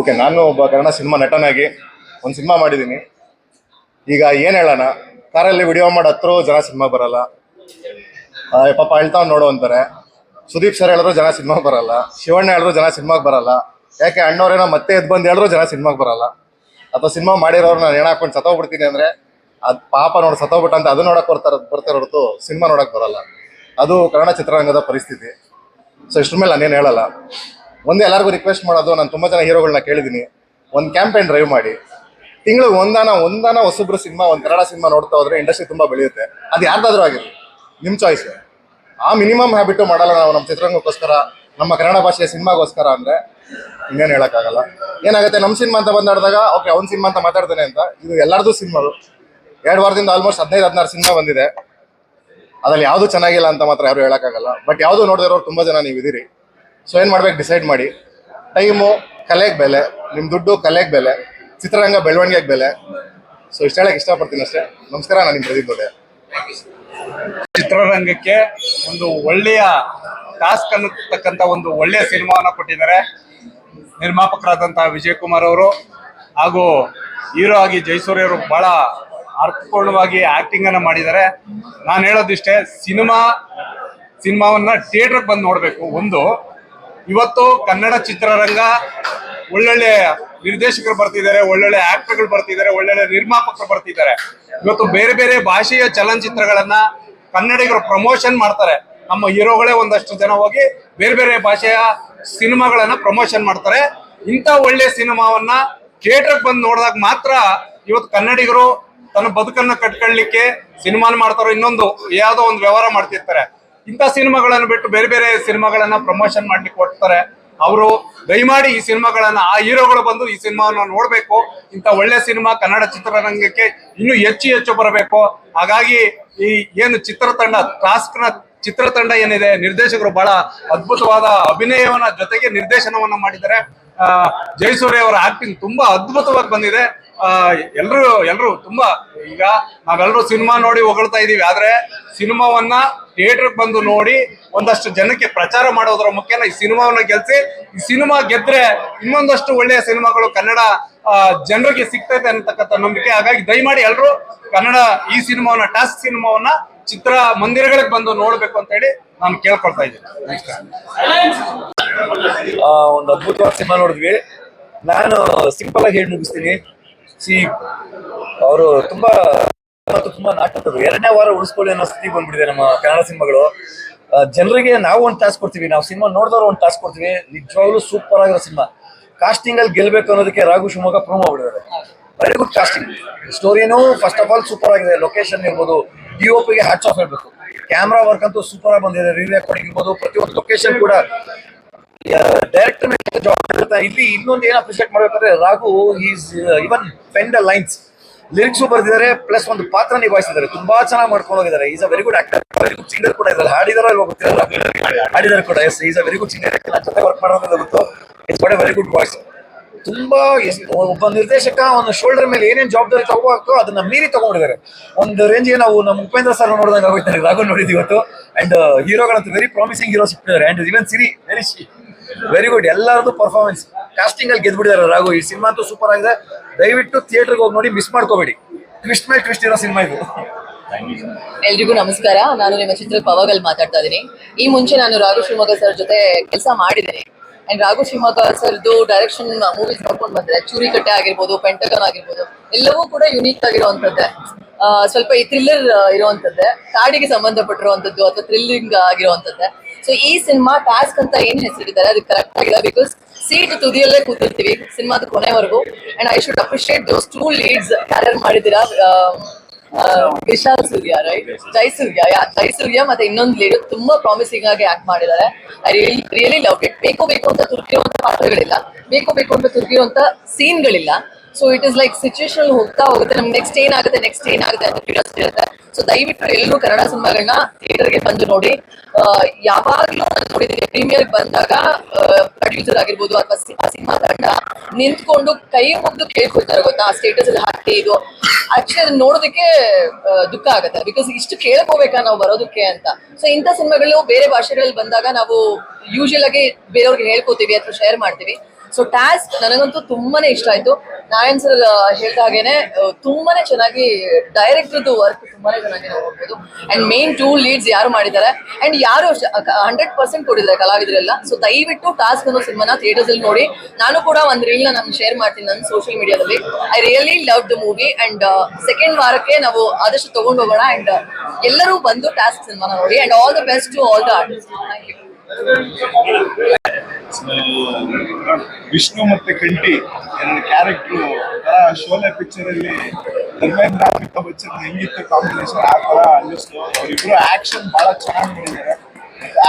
Okay, ನಾನು ಒಬ್ಬ Kannada cinema ನಟನಾಗಿ ಒಂದು ಸಿನಿಮಾ ಮಾಡಿದ್ದೀನಿ. ಈಗ ಏನು ಹೇಳೋಣ? ಕಾರಲ್ಲಿ ವಿಡಿಯೋ ಮಾಡಿ ಹತ್ರ ಜನ ಸಿನಿಮಾ ಬರಲ್ಲ. ಪಾಪ ಅಳ್ತಾವ್ ನೋಡು ಅಂತಾರೆ. ಸುದೀಪ್ ಸರ್ ಹೇಳಿದ್ರು ಜನ ಸಿನಿಮಾಗೆ ಬರಲ್ಲ. ಶಿವಣ್ಣ ಹೇಳಿದ್ರು ಜನ ಸಿನಿಮಾಗೆ ಬರಲ್ಲ. ಯಾಕೆ ಅಣ್ಣವ್ರೇನೋ ಮತ್ತೆ ಎದ್ದು ಬಂದು ಹೇಳಿದ್ರು ಜನ ಸಿನಿಮಾಗೆ ಬರಲ್ಲ. ಅಥವಾ ಸಿನಿಮಾ ಮಾಡಿರೋರು ನಾನು ಏನು ಹಾಕೊಂಡು ಸತ್ತೋಗ್ಬಿಡ್ತೀನಿ ಅಂದ್ರೆ, ಅದು ಪಾಪ ನೋಡಿ ಸತ್ತೋಗ್ಬಿಟ್ಟ ಅಂತ ಅದು ನೋಡಕ್ಕೆ ಬರ್ತಾರೆ ಬರ್ತಾರೆ ಹೊರತು ಸಿನಿಮಾ ನೋಡಕ್ಕೆ ಬರಲ್ಲ. ಅದು ಕನ್ನಡ ಚಿತ್ರರಂಗದ ಪರಿಸ್ಥಿತಿ. ಸೊ ಇಷ್ಟ್ರ ಮೇಲೆ ನಾನೇನು ಹೇಳಲ್ಲ. ಒಂದೇ ಎಲ್ಲರಿಗೂ ರಿಕ್ವೆಸ್ಟ್ ಮಾಡೋದು, ನಾನು ತುಂಬ ಜನ ಹೀರೋಗಳನ್ನ ಕೇಳಿದ್ದೀನಿ ಒಂದು ಕ್ಯಾಂಪೇನ್ ಡ್ರೈವ್ ಮಾಡಿ. ತಿಂಗಳು ಒಂದಾನ ಒಂದಾನ ಹೊಸಬ್ರು ಸಿನಿಮಾ, ಒಂದು ಕನ್ನಡ ಸಿನಿಮಾ ನೋಡ್ತಾ ಹೋದ್ರೆ ಇಂಡಸ್ಟ್ರಿ ತುಂಬ ಬೆಳೆಯುತ್ತೆ. ಅದು ಯಾರ್ದಾದ್ರೂ ಆಗಿರಲಿ. ನಿಮ್ಮ ಚಾಯ್ಸ್ ಆ ಮಿನಿಮಮ್ ಹ್ಯಾಬಿಟು ಮಾಡಲ್ಲ ನಾವು ನಮ್ಮ ಚಿತ್ರರಂಗಕ್ಕೋಸ್ಕರ, ನಮ್ಮ ಕನ್ನಡ ಭಾಷೆಯ ಸಿನಿಮಾಗೋಸ್ಕರ ಅಂದರೆ ಇನ್ನೇನು ಹೇಳೋಕ್ಕಾಗಲ್ಲ. ಏನಾಗುತ್ತೆ ನಮ್ಮ ಸಿನಿಮಾ ಅಂತ ಬಂದಾಡಿದಾಗ, ಓಕೆ, ಅವ್ನ ಸಿನಿಮಾ ಅಂತ ಮಾತಾಡ್ತಾನೆ ಅಂತ. ಇದು ಎಲ್ಲರದು ಸಿನಿಮಾಗಳು ಎರಡು ವಾರದಿಂದ ಆಲ್ಮೋಸ್ಟ್ ಹದಿನೈದು, ಹದಿನಾರು ಸಿನಿಮಾ ಬಂದಿದೆ. ಅದ್ರಲ್ಲಿ ಯಾವುದು ಚೆನ್ನಾಗಿಲ್ಲ ಅಂತ ಮಾತ್ರ ಯಾರು ಹೇಳೋಕ್ಕಾಗಲ್ಲ. ಬಟ್ ಯಾವುದು ನೋಡಿದಿರೋರು ತುಂಬ ಜನ ನೀವು ಇದೀರಿ ಸೊ ಏನು ಮಾಡ್ಬೇಕು? ಡಿಸೈಡ್ ಮಾಡಿ. ಟೈಮು ಕಲೆಗೆ ಬೆಲೆ. ನಿಮ್ಮ ದುಡ್ಡು ಕಲೆಗೆ ಬೆಲೆ. ಚಿತ್ರರಂಗ ಬೆಳವಣಿಗೆಗೆ ಬೆಲೆ. ಸೊ ಇಷ್ಟ ಹೇಳಕ್ಕೆ ಇಷ್ಟಪಡ್ತೀನಿ ಅಷ್ಟೇ. ನಮಸ್ಕಾರ, ನಾನು ನಿಮ್ಮ ಪ್ರದೀಪ್ ದೊಡ್ಡ ಚಿತ್ರರಂಗಕ್ಕೆ ಒಂದು ಒಳ್ಳೆಯ ಟಾಸ್ಕ್ ಅನ್ನತಕ್ಕಂಥ ಒಂದು ಒಳ್ಳೆಯ ಸಿನಿಮಾವನ್ನ ಕೊಟ್ಟಿದ್ದಾರೆ. ನಿರ್ಮಾಪಕರಾದಂತಹ ವಿಜಯ್ ಕುಮಾರ್ ಅವರು ಹಾಗೂ ಹೀರೋ ಆಗಿ ಜಯಸೂರ್ಯವರು ಬಹಳ ಅರ್ಥಪೂರ್ಣವಾಗಿ ಆಕ್ಟಿಂಗ್ ಅನ್ನ ಮಾಡಿದ್ದಾರೆ. ನಾನು ಹೇಳೋದಿಷ್ಟೇ, ಸಿನಿಮಾ, ಸಿನಿಮಾವನ್ನ ಥಿಯೇಟರ್ಗೆ ಬಂದು ನೋಡಬೇಕು. ಒಂದು ಇವತ್ತು ಕನ್ನಡ ಚಿತ್ರರಂಗ ಒಳ್ಳೊಳ್ಳೆ ನಿರ್ದೇಶಕರು ಬರ್ತಿದ್ದಾರೆ, ಒಳ್ಳೊಳ್ಳೆ ಆಕ್ಟರ್ಗಳು ಬರ್ತಿದ್ದಾರೆ, ಒಳ್ಳೊಳ್ಳೆ ನಿರ್ಮಾಪಕರು ಬರ್ತಿದ್ದಾರೆ. ಇವತ್ತು ಬೇರೆ ಬೇರೆ ಭಾಷೆಯ ಚಲನಚಿತ್ರಗಳನ್ನ ಕನ್ನಡಿಗರು ಪ್ರಮೋಷನ್ ಮಾಡ್ತಾರೆ. ನಮ್ಮ ಹೀರೋಗಳೇ ಒಂದಷ್ಟು ಜನ ಹೋಗಿ ಬೇರೆ ಬೇರೆ ಭಾಷೆಯ ಸಿನಿಮಾಗಳನ್ನ ಪ್ರಮೋಷನ್ ಮಾಡ್ತಾರೆ. ಇಂಥ ಒಳ್ಳೆ ಸಿನಿಮಾವನ್ನ ಥಿಯೇಟರ್ಗೆ ಬಂದು ನೋಡಿದಾಗ ಮಾತ್ರ ಇವತ್ತು ಕನ್ನಡಿಗರು ತನ್ನ ಬದುಕನ್ನ ಕಟ್ಕೊಳ್ಳಿಕ್ಕೆ ಸಿನಿಮಾನ ಮಾಡ್ತಾರೋ ಇನ್ನೊಂದು, ಯಾವುದೋ ಒಂದು ವ್ಯವಹಾರ ಮಾಡ್ತಿರ್ತಾರೆ. ಇಂಥ ಸಿನಿಮಾಗಳನ್ನು ಬಿಟ್ಟು ಬೇರೆ ಬೇರೆ ಸಿನಿಮಾಗಳನ್ನ ಪ್ರಮೋಷನ್ ಮಾಡ್ಲಿಕ್ಕೆ ಕೊಡ್ತಾರೆ ಅವರು ದಯಮಾಡಿ ಈ ಸಿನಿಮಾಗಳನ್ನ, ಆ ಹೀರೋಗಳು ಬಂದು ಈ ಸಿನಿಮಾವನ್ನ ನೋಡ್ಬೇಕು. ಇಂಥ ಒಳ್ಳೆ ಸಿನಿಮಾ ಕನ್ನಡ ಚಿತ್ರರಂಗಕ್ಕೆ ಇನ್ನೂ ಹೆಚ್ಚು ಹೆಚ್ಚು ಬರಬೇಕು. ಹಾಗಾಗಿ ಈ ಏನು ಚಿತ್ರತಂಡ ಟಾಸ್ಕ್ನ ಚಿತ್ರತಂಡ ಏನಿದೆ, ನಿರ್ದೇಶಕರು ಬಹಳ ಅದ್ಭುತವಾದ ಅಭಿನಯವನ್ನ ಜೊತೆಗೆ ನಿರ್ದೇಶನವನ್ನ ಮಾಡಿದ್ದಾರೆ. ಜಯಸೂರ್ಯ ಅವರ ಆಕ್ಟಿಂಗ್ ತುಂಬಾ ಅದ್ಭುತವಾಗಿ ಬಂದಿದೆ. ಆ, ಎಲ್ರು ಎಲ್ರು ತುಂಬಾ, ಈಗ ನಾವೆಲ್ಲರೂ ಸಿನಿಮಾ ನೋಡಿ ಹೊಗಳ್ತಾ ಇದೀವಿ. ಆದ್ರೆ ಸಿನಿಮಾವನ್ನ ಥಿಯೇಟರ್ ಬಂದು ನೋಡಿ ಒಂದಷ್ಟು ಜನಕ್ಕೆ ಪ್ರಚಾರ ಮಾಡೋದ್ರ ಮುಖ್ಯನ ಈ ಸಿನಿಮಾವನ್ನ ಗೆಲ್ಸಿ, ಈ ಸಿನಿಮಾ ಗೆದ್ರೆ ಇನ್ನೊಂದಷ್ಟು ಒಳ್ಳೆಯ ಸಿನಿಮಾಗಳು ಕನ್ನಡ ಜನರಿಗೆ ಸಿಗ್ತೈತೆ ಅನ್ನತಕ್ಕಂಥ ನಂಬಿಕೆ. ಹಾಗಾಗಿ ದಯಮಾಡಿ ಎಲ್ರು ಕನ್ನಡ ಈ ಸಿನಿಮಾವನ್ನ, ಟಾಸ್ಕ್ ಸಿನಿಮಾವನ್ನ ಚಿತ್ರ ಮಂದಿರಗಳಿಗೆ ಬಂದು ನೋಡ್ಬೇಕು ಅಂತ ಹೇಳಿ ನಾನು ಕೇಳ್ಕೊಳ್ತಾ ಇದ್ದೀನಿ. ಒಂದು ಅದ್ಭುತವಾದ ಸಿನಿಮಾ ನೋಡಿದ್ವಿ. ನಾನು ಸಿಂಪಲ್ ಆಗಿ ಹೇಳಿ ಮುಗಿಸ್ತೀನಿ. ಸಿ, ಅವರು ತುಂಬಾ ತುಂಬಾ ನಾಟಕ ಎರಡನೇ ವಾರ ಉಳಿಸ್ಕೊಳ್ಳಿ ಅನ್ನೋ ಸ್ಥಿತಿ ಬಂದ್ಬಿಟ್ಟಿದೆ ನಮ್ಮ ಕನ್ನಡ ಸಿನಿಮಾಗಳು. ಜನರಿಗೆ ನಾವು ಒಂದು ಟಾಸ್ಕ್ ಕೊಡ್ತೀವಿ. ನಾವು ಸಿನಿಮಾ ನೋಡಿದವ್ರು ಒಂದು ಟಾಸ್ಕ್ ಕೊಡ್ತೀವಿ. ನಿಜವಾಗ್ಲೂ ಸೂಪರ್ ಆಗಿರೋ ಸಿನಿಮಾ. ಕಾಸ್ಟಿಂಗ್ ಅಲ್ಲಿ ಗೆಲ್ಬೇಕು ಅನ್ನೋದಕ್ಕೆ ರಾಘು ಶಿವಮೊಗ್ಗ ಪ್ರೂವ್ ಮಾಡಿದ್ದಾರೆ. ವೆರಿ ಗುಡ್ ಕಾಸ್ಟಿಂಗ್ ಸ್ಟೋರಿನೂ ಫಸ್ಟ್ ಆಫ್ ಆಲ್ ಸೂಪರ್ ಆಗಿದೆ. ಲೊಕೇಶನ್ ಇರ್ಬೋದು. ಡಿ ಒ ಹ್ಯಾಟ್ಸ್ ಆಫ್ ಹೇಳ್ಬೇಕು. ಕ್ಯಾಮ್ರಾ ವರ್ಕ್ ಅಂತೂ ಸೂಪರ್ ಆಗಿ ಬಂದಿದೆ. ರೀರೆಕಾರ್ಡಿಂಗ್ ಇರ್ಬೋದು ಪ್ರತಿಯೊಂದು ಲೊಕೇಶನ್ ಕೂಡ ಡೈರೆಕ್ಟರ್ ಜಾಬ್ ಇಲ್ಲಿ ಇನ್ನೊಂದು ಏನು ಅಪ್ರಿಷಿಯೇಟ್ ಮಾಡ್ಬೇಕಂದ್ರೆ Raghu is even pen the lines lyrics ಬರೆದಿದ್ದಾರೆ ಪ್ಲಸ್ ಒಂದು ಪಾತ್ರ ನಿಭಾಯಿಸಿದ್ದಾರೆ. ತುಂಬಾ ಚೆನ್ನಾಗಿ ಮಾಡ್ಕೊಂಡು ಹೋಗಿದ್ದಾರೆ. Is a very good actor very good singer ಕೂಡ ಇದ್ದಾರೆ. ಹಾಡಿದಾರ ಇಲ್ವಾ ಗೊತ್ತಿರಲ್ಲ ಹಾಡಿದಾರೆ ಕೂಡ. Yes is a very good singer ಜೊತೆ ವರ್ಕ್ ಮಾಡೋದ್ರಿಂದ ಗೊತ್ತು it's a very good voice ತುಂಬಾ ಒಬ್ಬ ನಿರ್ದೇಶಕ, ಒಂದು ಶೋಲ್ಡರ್ ಮೇಲೆ ಏನೇನು ಜವಾಬ್ದಾರಿ ತಗೋಬೇಕು ಅದನ್ನ ಮೀರಿ ತಗೊಂಡಿದ್ದಾರೆ. ಒಂದು ರೇಂಜ್ಗೆ ನಾವು ನಮ್ಮ ಉಪೇಂದ್ರ ಸರ್ ನೋಡಿದಾಗ ಆಗೋಯ್ತಾರೆ ರಾಘು ನೋಡಿದ್ವಿ ಇವತ್ತು. ಅಂಡ್ ಹೀರೋಗಳಂತೂ very promising hero ಸಿಗ್ತಿದ್ದಾರೆ and even Siri very very good ಎಲ್ಲರದು ಪರ್ಫಾರ್ಮೆನ್ಸ್ ಕಾಸ್ಟಿಂಗ್ ಅಲ್ಲಿ ಗೆದ್ಬಿಟ್ಟಿದ್ದಾರೆ ರಾಘು. ಈ ಸಿನಿಮಾ ಅಂತೂ ಸೂಪರ್ ಆಗಿದೆ. ದಯವಿಟ್ಟು ಥಿಯೇಟರ್ಗೆ ಹೋಗಿ ನೋಡಿ ಮಿಸ್ ಮಾಡ್ಕೋಬೇಡಿ. ಟ್ವಿಸ್ಟ್ ಮೇಲೆ ಟ್ವಿಸ್ಟ್ ಇರೋ ಸಿನಿಮಾ ಇದು. ಎಲ್ರಿಗೂ ನಮಸ್ಕಾರ. ನಾನು ನಿಮ್ಮ ಚಿತ್ರ ಪವಾಗಲ್ ಮಾತಾಡ್ತಾ ಇದ್ದೀನಿ. ಈ ಮುಂಚೆ ನಾನು ರಾಘು ಶಿವಮೊಗ್ಗ ಸರ್ ಜೊತೆ ಕೆಲಸ ಮಾಡಿದ್ದೀನಿ. ಅಂಡ್ ರಾಘು ಶಿವಮೊಗ್ಗ ಸರ್ದು ಡೈರೆಕ್ಷನ್ ಮೂವೀಸ್ ನೋಡ್ಕೊಂಡು ಬಂದ್ರೆ ಚೂರಿಕಟ್ಟೆ ಆಗಿರ್ಬೋದು ಪೆಂಟಗನ್ ಆಗಿರ್ಬೋದು, ಎಲ್ಲವೂ ಕೂಡ ಯುನೀಕ್ ಆಗಿರುವಂತದ್ದೇ ಸ್ವಲ್ಪ ಈ ಥ್ರಿಲ್ಲರ್ ಇರುವಂತದ್ದೇ ಕಾಡಿಗೆ ಸಂಬಂಧಪಟ್ಟಿರುವಂತದ್ದು ಅಥವಾ ಥ್ರಿಲ್ಲಿಂಗ್ ಆಗಿರುವಂತದ್ದೇ ಸೊ ಈ ಸಿನಿಮಾ ಟಾಸ್ಕ್ ಅಂತ ಏನ್ ಹೆಸರಿದ್ದಾರೆ? ಅದು ಕರೆಕ್ಟ್ ಆಗಿಲ್ಲ ಬಿಕಾಸ್ ಸೀಟ್ ತುದಿಯಲ್ಲೇ ಕೂತಿರ್ತೀವಿ ಸಿನಿಮಾದ ಕೊನೆವರೆಗೂ. And I should appreciate those two leads career ಆ, ವಿಶಾಲ್ ಸೂರ್ಯ ರೈಟ್ ಜೈ ಸೂರ್ಯ. ಜೈ ಸೂರ್ಯ ಮತ್ತೆ ಇನ್ನೊಂದು ಲೀಡ್ ತುಂಬಾ ಪ್ರಾಮಿಸಿಂಗ್ ಆಗಿ ಆಕ್ಟ್ ಮಾಡಿದ್ದಾರೆ. I really really love it ಬೇಕು ಬೇಕು ಅಂತ ತುರ್ಕಿರುವಂತ ಪಾತ್ರಗಳಿಲ್ಲ. ಬೇಕು ಬೇಕು ಅಂತ ತುರ್ಕಿರುವಂತ ಸೀನ್ಗಳಿಲ್ಲ so it is like situation ಹೋಗ್ತಾ ಹೋಗುತ್ತೆ. ನಮ್ಗೆ ನೆಕ್ಸ್ಟ್ ಏನಾಗುತ್ತೆ ನೆಕ್ಸ್ಟ್ ಏನಾಗುತ್ತೆ ಅಂತ ಕ್ಯೂರಿಯಾಸಿಟಿ ಇರುತ್ತೆ. ಸೊ ದಯವಿಟ್ಟು ಎಲ್ಲರೂ ಕನ್ನಡ ಸಿನಿಮಾಗಳನ್ನ ಥಿಯೇಟರ್ಗೆ ಬಂದು ನೋಡಿ. ಯಾವಾಗಲೂ ನಾನು ನೋಡಿದ್ದೀನಿ ಪ್ರೀಮಿಯರ್ ಬಂದಾಗ ಪ್ರೊಡ್ಯೂಸರ್ ಆಗಿರ್ಬೋದು ಅಥವಾ ಸಿನಿಮಾ ತಂಡ ನಿಂತ್ಕೊಂಡು ಕೈ ಮುಗ್ದು ಕೇಳ್ಕೊಳ್ತಾರೆ ಗೊತ್ತಾ? ಆ ಸ್ಟೇಟಸ್ ಅಲ್ಲಿ ಹಾಕಿ ಇದು. ಆಕ್ಚುಲಿ ಅದನ್ನ ನೋಡೋದಕ್ಕೆ ದುಃಖ ಆಗುತ್ತೆ. ಬಿಕಾಸ್ ಇಷ್ಟು ಕೇಳ್ಕೋಬೇಕಾ ನಾವು ಬರೋದಕ್ಕೆ ಅಂತ. ಸೊ ಇಂಥ ಸಿನಿಮಾಗಳು ಬೇರೆ ಭಾಷೆಗಳಲ್ಲಿ ಬಂದಾಗ ನಾವು ಯೂಶಲ್ ಆಗಿ ಬೇರೆಯವ್ರಿಗೆ ಹೇಳ್ಕೊತೀವಿ ಅಥವಾ ಶೇರ್ ಮಾಡ್ತೀವಿ. ಸೊ ಟಾಸ್ಕ್ ನನಗಂತೂ ತುಂಬಾನೇ ಇಷ್ಟ ಆಯ್ತು. ನಾರಾಯಣ್ ಸರ್ ಹೇಳ್ದ ಹಾಗೇನೆ ತುಂಬಾನೇ ಚೆನ್ನಾಗಿ ಡೈರೆಕ್ಟರ್ದು ವರ್ಕ್ ತುಂಬಾನೇ ಚೆನ್ನಾಗಿ ನೋಡ್ಬೋದು. ಅಂಡ್ ಮೇನ್ ಟೂ ಲೀಡ್ಸ್ ಯಾರು ಮಾಡಿದ್ದಾರೆ? ಅಂಡ್ ಯಾರು ಹಂಡ್ರೆಡ್ ಪರ್ಸೆಂಟ್ ಕೊಡಿದ್ದಾರೆ ಕಲಾವಿದರೆಲ್ಲ. ಸೊ ದಯವಿಟ್ಟು ಟಾಸ್ಕ್ ಅನ್ನೋ ಸಿನಿಮಾನ ಥಿಯೇಟರ್ಸ್ ಅಲ್ಲಿ ನೋಡಿ. ನಾನು ಕೂಡ ಒಂದು ರೀಲ್ ನಾನು ಶೇರ್ ಮಾಡ್ತೀನಿ ನನ್ನ ಸೋಷಿಯಲ್ ಮೀಡಿಯಾದಲ್ಲಿ I really love the movie and second ವಾರಕ್ಕೆ ನಾವು ಆದಷ್ಟು ತಗೊಂಡು ಹೋಗೋಣ ಅಂಡ್ ಎಲ್ಲರೂ ಬಂದು ಟಾಸ್ಕ್ ಸಿನಿಮಾನ ನೋಡಿ. And all the best to all the artist thank you Vishnu ಮತ್ತೆ ಕಂಠಿ ಎರಡು ಕ್ಯಾರೆಕ್ಟ್ರು ಶೋಲೆ ಪಿಕ್ಚರ್ ಅಲ್ಲಿ ಧರ್ಮೇಂದ್ರ, ಅಮಿತಾಬ್ ಬಚ್ಚನ್ ಹೆಂಗಿತ್ತು ಕಾಂಬಿನೇಷನ್ ಆ ತರ ಅನ್ನಿಸ್ತು ಅವರಿಬ್ರು ಆಕ್ಷನ್ ಬಹಳ ಚೆನ್ನಾಗಿ ಮಾಡಿದ್ದಾರೆ.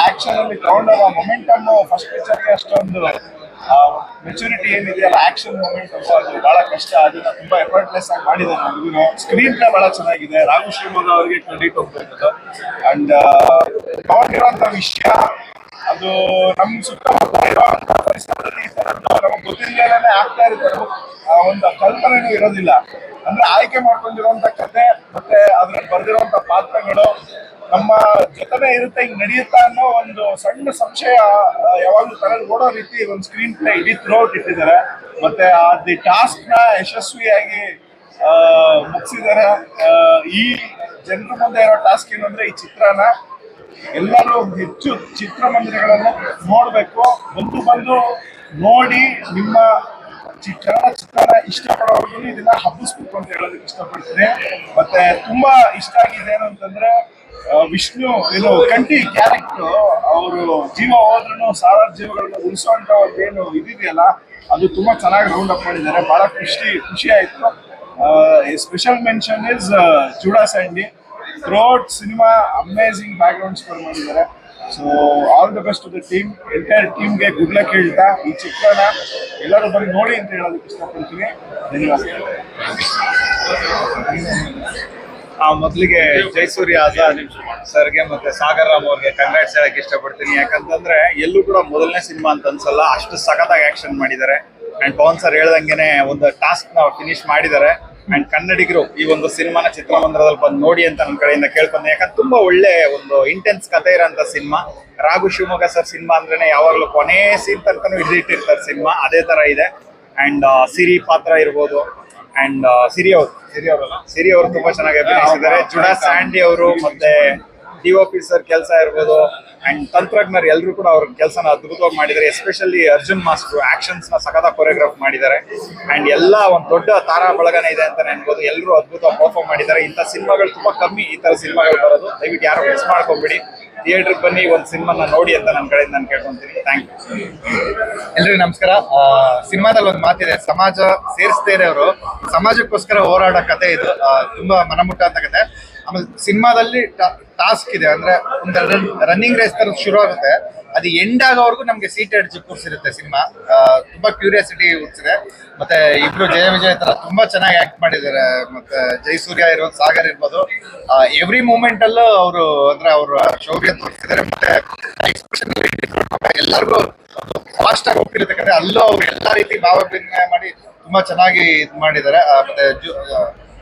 ಆಕ್ಷನ್ ಅಲ್ಲಿ ತಗೊಂಡಾಗ ಮೊಮೆಂಟಮ್ ಫಸ್ಟ್ ಪಿಕ್ಚರ್ಗೆ ಅಷ್ಟೊಂದು ಮೆಚುರಿಟಿ ಏನಿದೆಯಲ್ಲ ಆಕ್ಷನ್ ಮೂಮೆಂಟ್ ಅದು ಬಹಳ ಕಷ್ಟ. ಅದನ್ನ ತುಂಬಾ ಎಫರ್ಟ್ಲೆಸ್ ಆಗಿ ಮಾಡಿದ್ದಾರೆ ನಮಗೂ ಸ್ಕ್ರೀನ್ ಪ್ಲೇ ಬಹಳ ಚೆನ್ನಾಗಿದೆ. ರಾಘು ಶಿವಮೊಗ್ಗ ಅವರಿಗೆ ಕ್ರೆಡಿಟ್ ಹೋಗ್ಬೇಕು ಅಂಡ್ ತಗೊಂಡಿರುವಂತ ವಿಷಯ ಅದು ನಮ್ಮ ಸುತ್ತಮುತ್ತ ಪರಿಸರದಲ್ಲಿ ಈ ಥರದ್ದು ನಮಗೆ ಗೊತ್ತಿಲ್ಲದೇನೆ ಆಗ್ತಾ ಆ ಒಂದು ಕಲ್ಪನೆನೂ ಇರೋದಿಲ್ಲ. ಅಂದ್ರೆ ಆಯ್ಕೆ ಮಾಡ್ಕೊಂಡಿರುವಂತ ಕತೆ ಮತ್ತೆ ಅದ್ರಲ್ಲಿ ಬರ್ದಿರುವಂತ ಪಾತ್ರಗಳು ನಮ್ಮ ಜೊತೆನೇ ಇರುತ್ತೆ ಹಿಂಗ್ ನಡೆಯುತ್ತಾ ಅನ್ನೋ ಒಂದು ಸಣ್ಣ ಸಂಶಯ ಯಾವಾಗ್ಲೂ ತಲೆಯಲ್ಲಿ ಓಡೋ ರೀತಿ ಒಂದು ಸ್ಕ್ರೀನ್ ಪ್ಲೇ ಇಡೀ ಥ್ರೋಟ್ ಇಟ್ಟಿದ್ದಾರೆ. ಮತ್ತೆ ಆ ದಿ ಟಾಸ್ಕ್ನ ಯಶಸ್ವಿಯಾಗಿ ಆ, ಮುಗಿಸಿದ್ದಾರೆ. ಈ ಜನರ ಮುಂದೆ ಇರೋ ಟಾಸ್ಕ್ ಏನು ಅಂದ್ರೆ ಈ ಚಿತ್ರನ ಎಲ್ಲರೂ ಹೆಚ್ಚು ಚಿತ್ರಮಂದಿರಗಳನ್ನು ನೋಡಬೇಕು. ಬಂದು ಬಂದು ನೋಡಿ ನಿಮ್ಮ ಚಿತ್ರ, ಚಿತ್ರನ ಇಷ್ಟಪಡೋರ್ಗು ಇದನ್ನ ಹಬ್ಬಿಸ್ಬೇಕು ಅಂತ ಹೇಳೋದಕ್ಕೆ ಇಷ್ಟಪಡ್ತೀನಿ. ಮತ್ತೆ ತುಂಬಾ ಇಷ್ಟ ಆಗಿದೆ ಏನು ಅಂತಂದ್ರೆ ವಿಷ್ಣು, ಇದು ಕಂಟಿ ಕ್ಯಾರೆಕ್ಟರ್ ಅವರು ಜೀವ ಹೋದ್ರೂ ಸಾವಿರಾರು ಜೀವಗಳನ್ನ ಉಳಿಸುವಂತ ಏನು ಇದಿದೆಯಲ್ಲ, ಅದು ತುಂಬಾ ಚೆನ್ನಾಗಿ ರೌಂಡ್ ಅಪ್ ಮಾಡಿದ್ದಾರೆ. ಬಹಳ ಖುಷಿ ಖುಷಿ ಆಯ್ತು. Special mention is Judah Sandy throughout cinema amazing background score ಮಾಡಿದ್ದಾರೆ so all the best to the team entire ಟೀಮ್ಗೆ ಗುಡ್ ಲಕ್ ಹೇಳ್ತಾ ಈ ಚಿತ್ರನ ಎಲ್ಲರೂ ಬಂದು ನೋಡಿ ಅಂತ ಹೇಳೋದಕ್ಕೆ ಇಷ್ಟಪಡ್ತೀನಿ. ಧನ್ಯವಾದ. ಮೊದಲಿಗೆ ಜಯಸೂರ್ಯ ಆಜಾದ್ ಸರ್ಗೆ ಮತ್ತೆ ಸಾಗರ್ ರಾಮ್ ಅವ್ರಿಗೆ ಕಂಗ್ರಾಟ್ಸ್ ಹೇಳಕ್ ಇಷ್ಟಪಡ್ತೀನಿ. ಯಾಕಂತಂದ್ರೆ ಎಲ್ಲೂ ಕೂಡ ಮೊದಲನೇ ಸಿನಿಮಾ ಅಂತ ಅನ್ಸಲ್ಲ, ಅಷ್ಟು ಸಖತ್ತಾಗಿ ಆಕ್ಷನ್ ಮಾಡಿದ್ದಾರೆ. ಅಂಡ್ ಪವನ್ ಸರ್ ಹೇಳ್ದಂಗೆ ಒಂದು ಟಾಸ್ಕ್ನ ಫಿನಿಶ್ ಮಾಡಿದ್ದಾರೆ. ಅಂಡ್ ಕನ್ನಡಿಗರು ಈ ಒಂದು ಸಿನಿಮಾನ ಚಿತ್ರಮಂದಿರದಲ್ಲಿ ಬಂದು ನೋಡಿ ಅಂತ ನನ್ನ ಕಡೆಯಿಂದ ಕೇಳ್ಕೊಂಡೆ. ಯಾಕಂದ್ರೆ ತುಂಬಾ ಒಳ್ಳೆ ಒಂದು ಇಂಟೆನ್ಸ್ ಕಥೆ ಇರೋಂಥ cinema. Raghu Shivamogga sir cinema ಅಂದ್ರೆ ಯಾವಾಗಲೂ ಕೊನೆ ಸೀನ್ ತನಕನೂ ಹಿಡಿದಿಟ್ಟಿರ್ತಾರೆ ಸಿನಿಮಾ. ಅದೇ ತರ ಇದೆ. ಅಂಡ್ ಸಿರಿ ಪಾತ್ರ ಇರ್ಬೋದು. ಅಂಡ್ ಸಿರಿ ಅವರು. ಸಿರಿ ಅವರಲ್ಲ? ಸಿರಿ ಅವರು ತುಂಬಾ ಚೆನ್ನಾಗಿ ಅಭಿನಯಿಸಿದ್ದಾರೆ. ಜುಡಾ ಸ್ಯಾಂಡಿ ಅವರು ಮತ್ತೆ ಡಿ ಸರ್ ಕೆಲಸ ಇರ್ಬೋದು. ಅಂಡ್ ತಂತ್ರಜ್ಞರು ಎಲ್ಲರೂ ಕೂಡ ಅವ್ರ ಕೆಲಸನ ಅದ್ಭುತವಾಗಿ ಮಾಡಿದ್ದಾರೆ. ಎಸ್ಪೆಷಲಿ ಅರ್ಜುನ್ ಮಾಸ್ಟರ್ ಆಕ್ಷನ್ಸ್ನ ಸಖತ ಕೊರಿಯೋಗ್ರಾಫ್ ಮಾಡಿದ್ದಾರೆ. ಅಂಡ್ ಎಲ್ಲ ಒಂದು ದೊಡ್ಡ ತಾರಾ ಬಳಗನೇ ಇದೆ ಅಂತ ಅನ್ಬೋದು. ಎಲ್ಲರೂ ಅದ್ಭುತವಾಗಿ ಪರ್ಫಾರ್ಮ್ ಮಾಡಿದ್ದಾರೆ. ಇಂಥ ಸಿನಿಮಾಗಳು ತುಂಬಾ ಕಮ್ಮಿ ಈ ತರ ಸಿನಿಮಾಗಳು ಬರೋದು. ದಯವಿಟ್ಟು ಯಾರು ಮಿಸ್ ಮಾಡ್ಕೊಂಬಿಡಿ. ಥಿಯೇಟರ್ ಬನ್ನಿ, ಒಂದು ಸಿನಿಮಾನ ನೋಡಿ ಅಂತ ನನ್ನ ಕಡೆಯಿಂದ ನಾನು ಕೇಳ್ಕೊಂತೀನಿ. ಥ್ಯಾಂಕ್ ಯು ಎಲ್ರಿಗೂ ನಮಸ್ಕಾರ. ಸಿನಿಮಾದಲ್ಲಿ ಒಂದು ಮಾತಿದೆ. ಸಮಾಜ ಸೇರಿಸ್ತೇನೆ ಅವರು ಸಮಾಜಕ್ಕೋಸ್ಕರ ಹೋರಾಡೋ ಕತೆ ಇದು. ತುಂಬಾ ಮನಮುಟ್ಟ ಅಂತ ಕತೆ ಆಮೇಲೆ ಸಿನಿಮಾದಲ್ಲಿ ಟಾಸ್ಕ್ ಇದೆ. ಅಂದ್ರೆ ಒಂದು ರನ್ನಿಂಗ್ ರೇಸ್ ತರ ಶುರು ಆಗುತ್ತೆ. ಅದು ಎಂಡ್ ಆಗೋವರೆಗೂ ನಮ್ಗೆ ಸೀಟೆಡ್ ಕೂರಿಸಿರುತ್ತೆ ಸಿನಿಮಾ. ತುಂಬಾ ಕ್ಯೂರಿಯಾಸಿಟಿ ಹುಟ್ಟಿಸಿದೆ. ಮತ್ತೆ ಇಬ್ರು ಜಯ ವಿಜಯ್ ತರ ತುಂಬಾ ಚೆನ್ನಾಗಿ ಆಕ್ಟ್ ಮಾಡಿದ್ದಾರೆ. ಮತ್ತೆ ಜಯಸೂರ್ಯ ಇರ್ಬೋದು, ಸಾಗರ್ ಇರ್ಬೋದು. ಎವ್ರಿ ಮೂಮೆಂಟ್ ಅಲ್ಲೂ ಅವರು ಅಂದ್ರೆ ಅವ್ರ ಶೌರ್ಯ ತೋರಿಸಿದ್ದಾರೆ ಮತ್ತೆ ಎಕ್ಸ್ಪ್ರೆಷನ್ ಎಲ್ಲರಿಗೂ ಫಾಸ್ಟ್ ಆಗಿ ಹೋಗ್ತಿರುತ್ತೆ. ಅಲ್ಲೂ ಅವ್ರು ಎಲ್ಲಾ ರೀತಿ ಭಾವ ಮಾಡಿ ತುಂಬಾ ಚೆನ್ನಾಗಿ ಇದು ಮಾಡಿದ್ದಾರೆ. ಮತ್ತೆ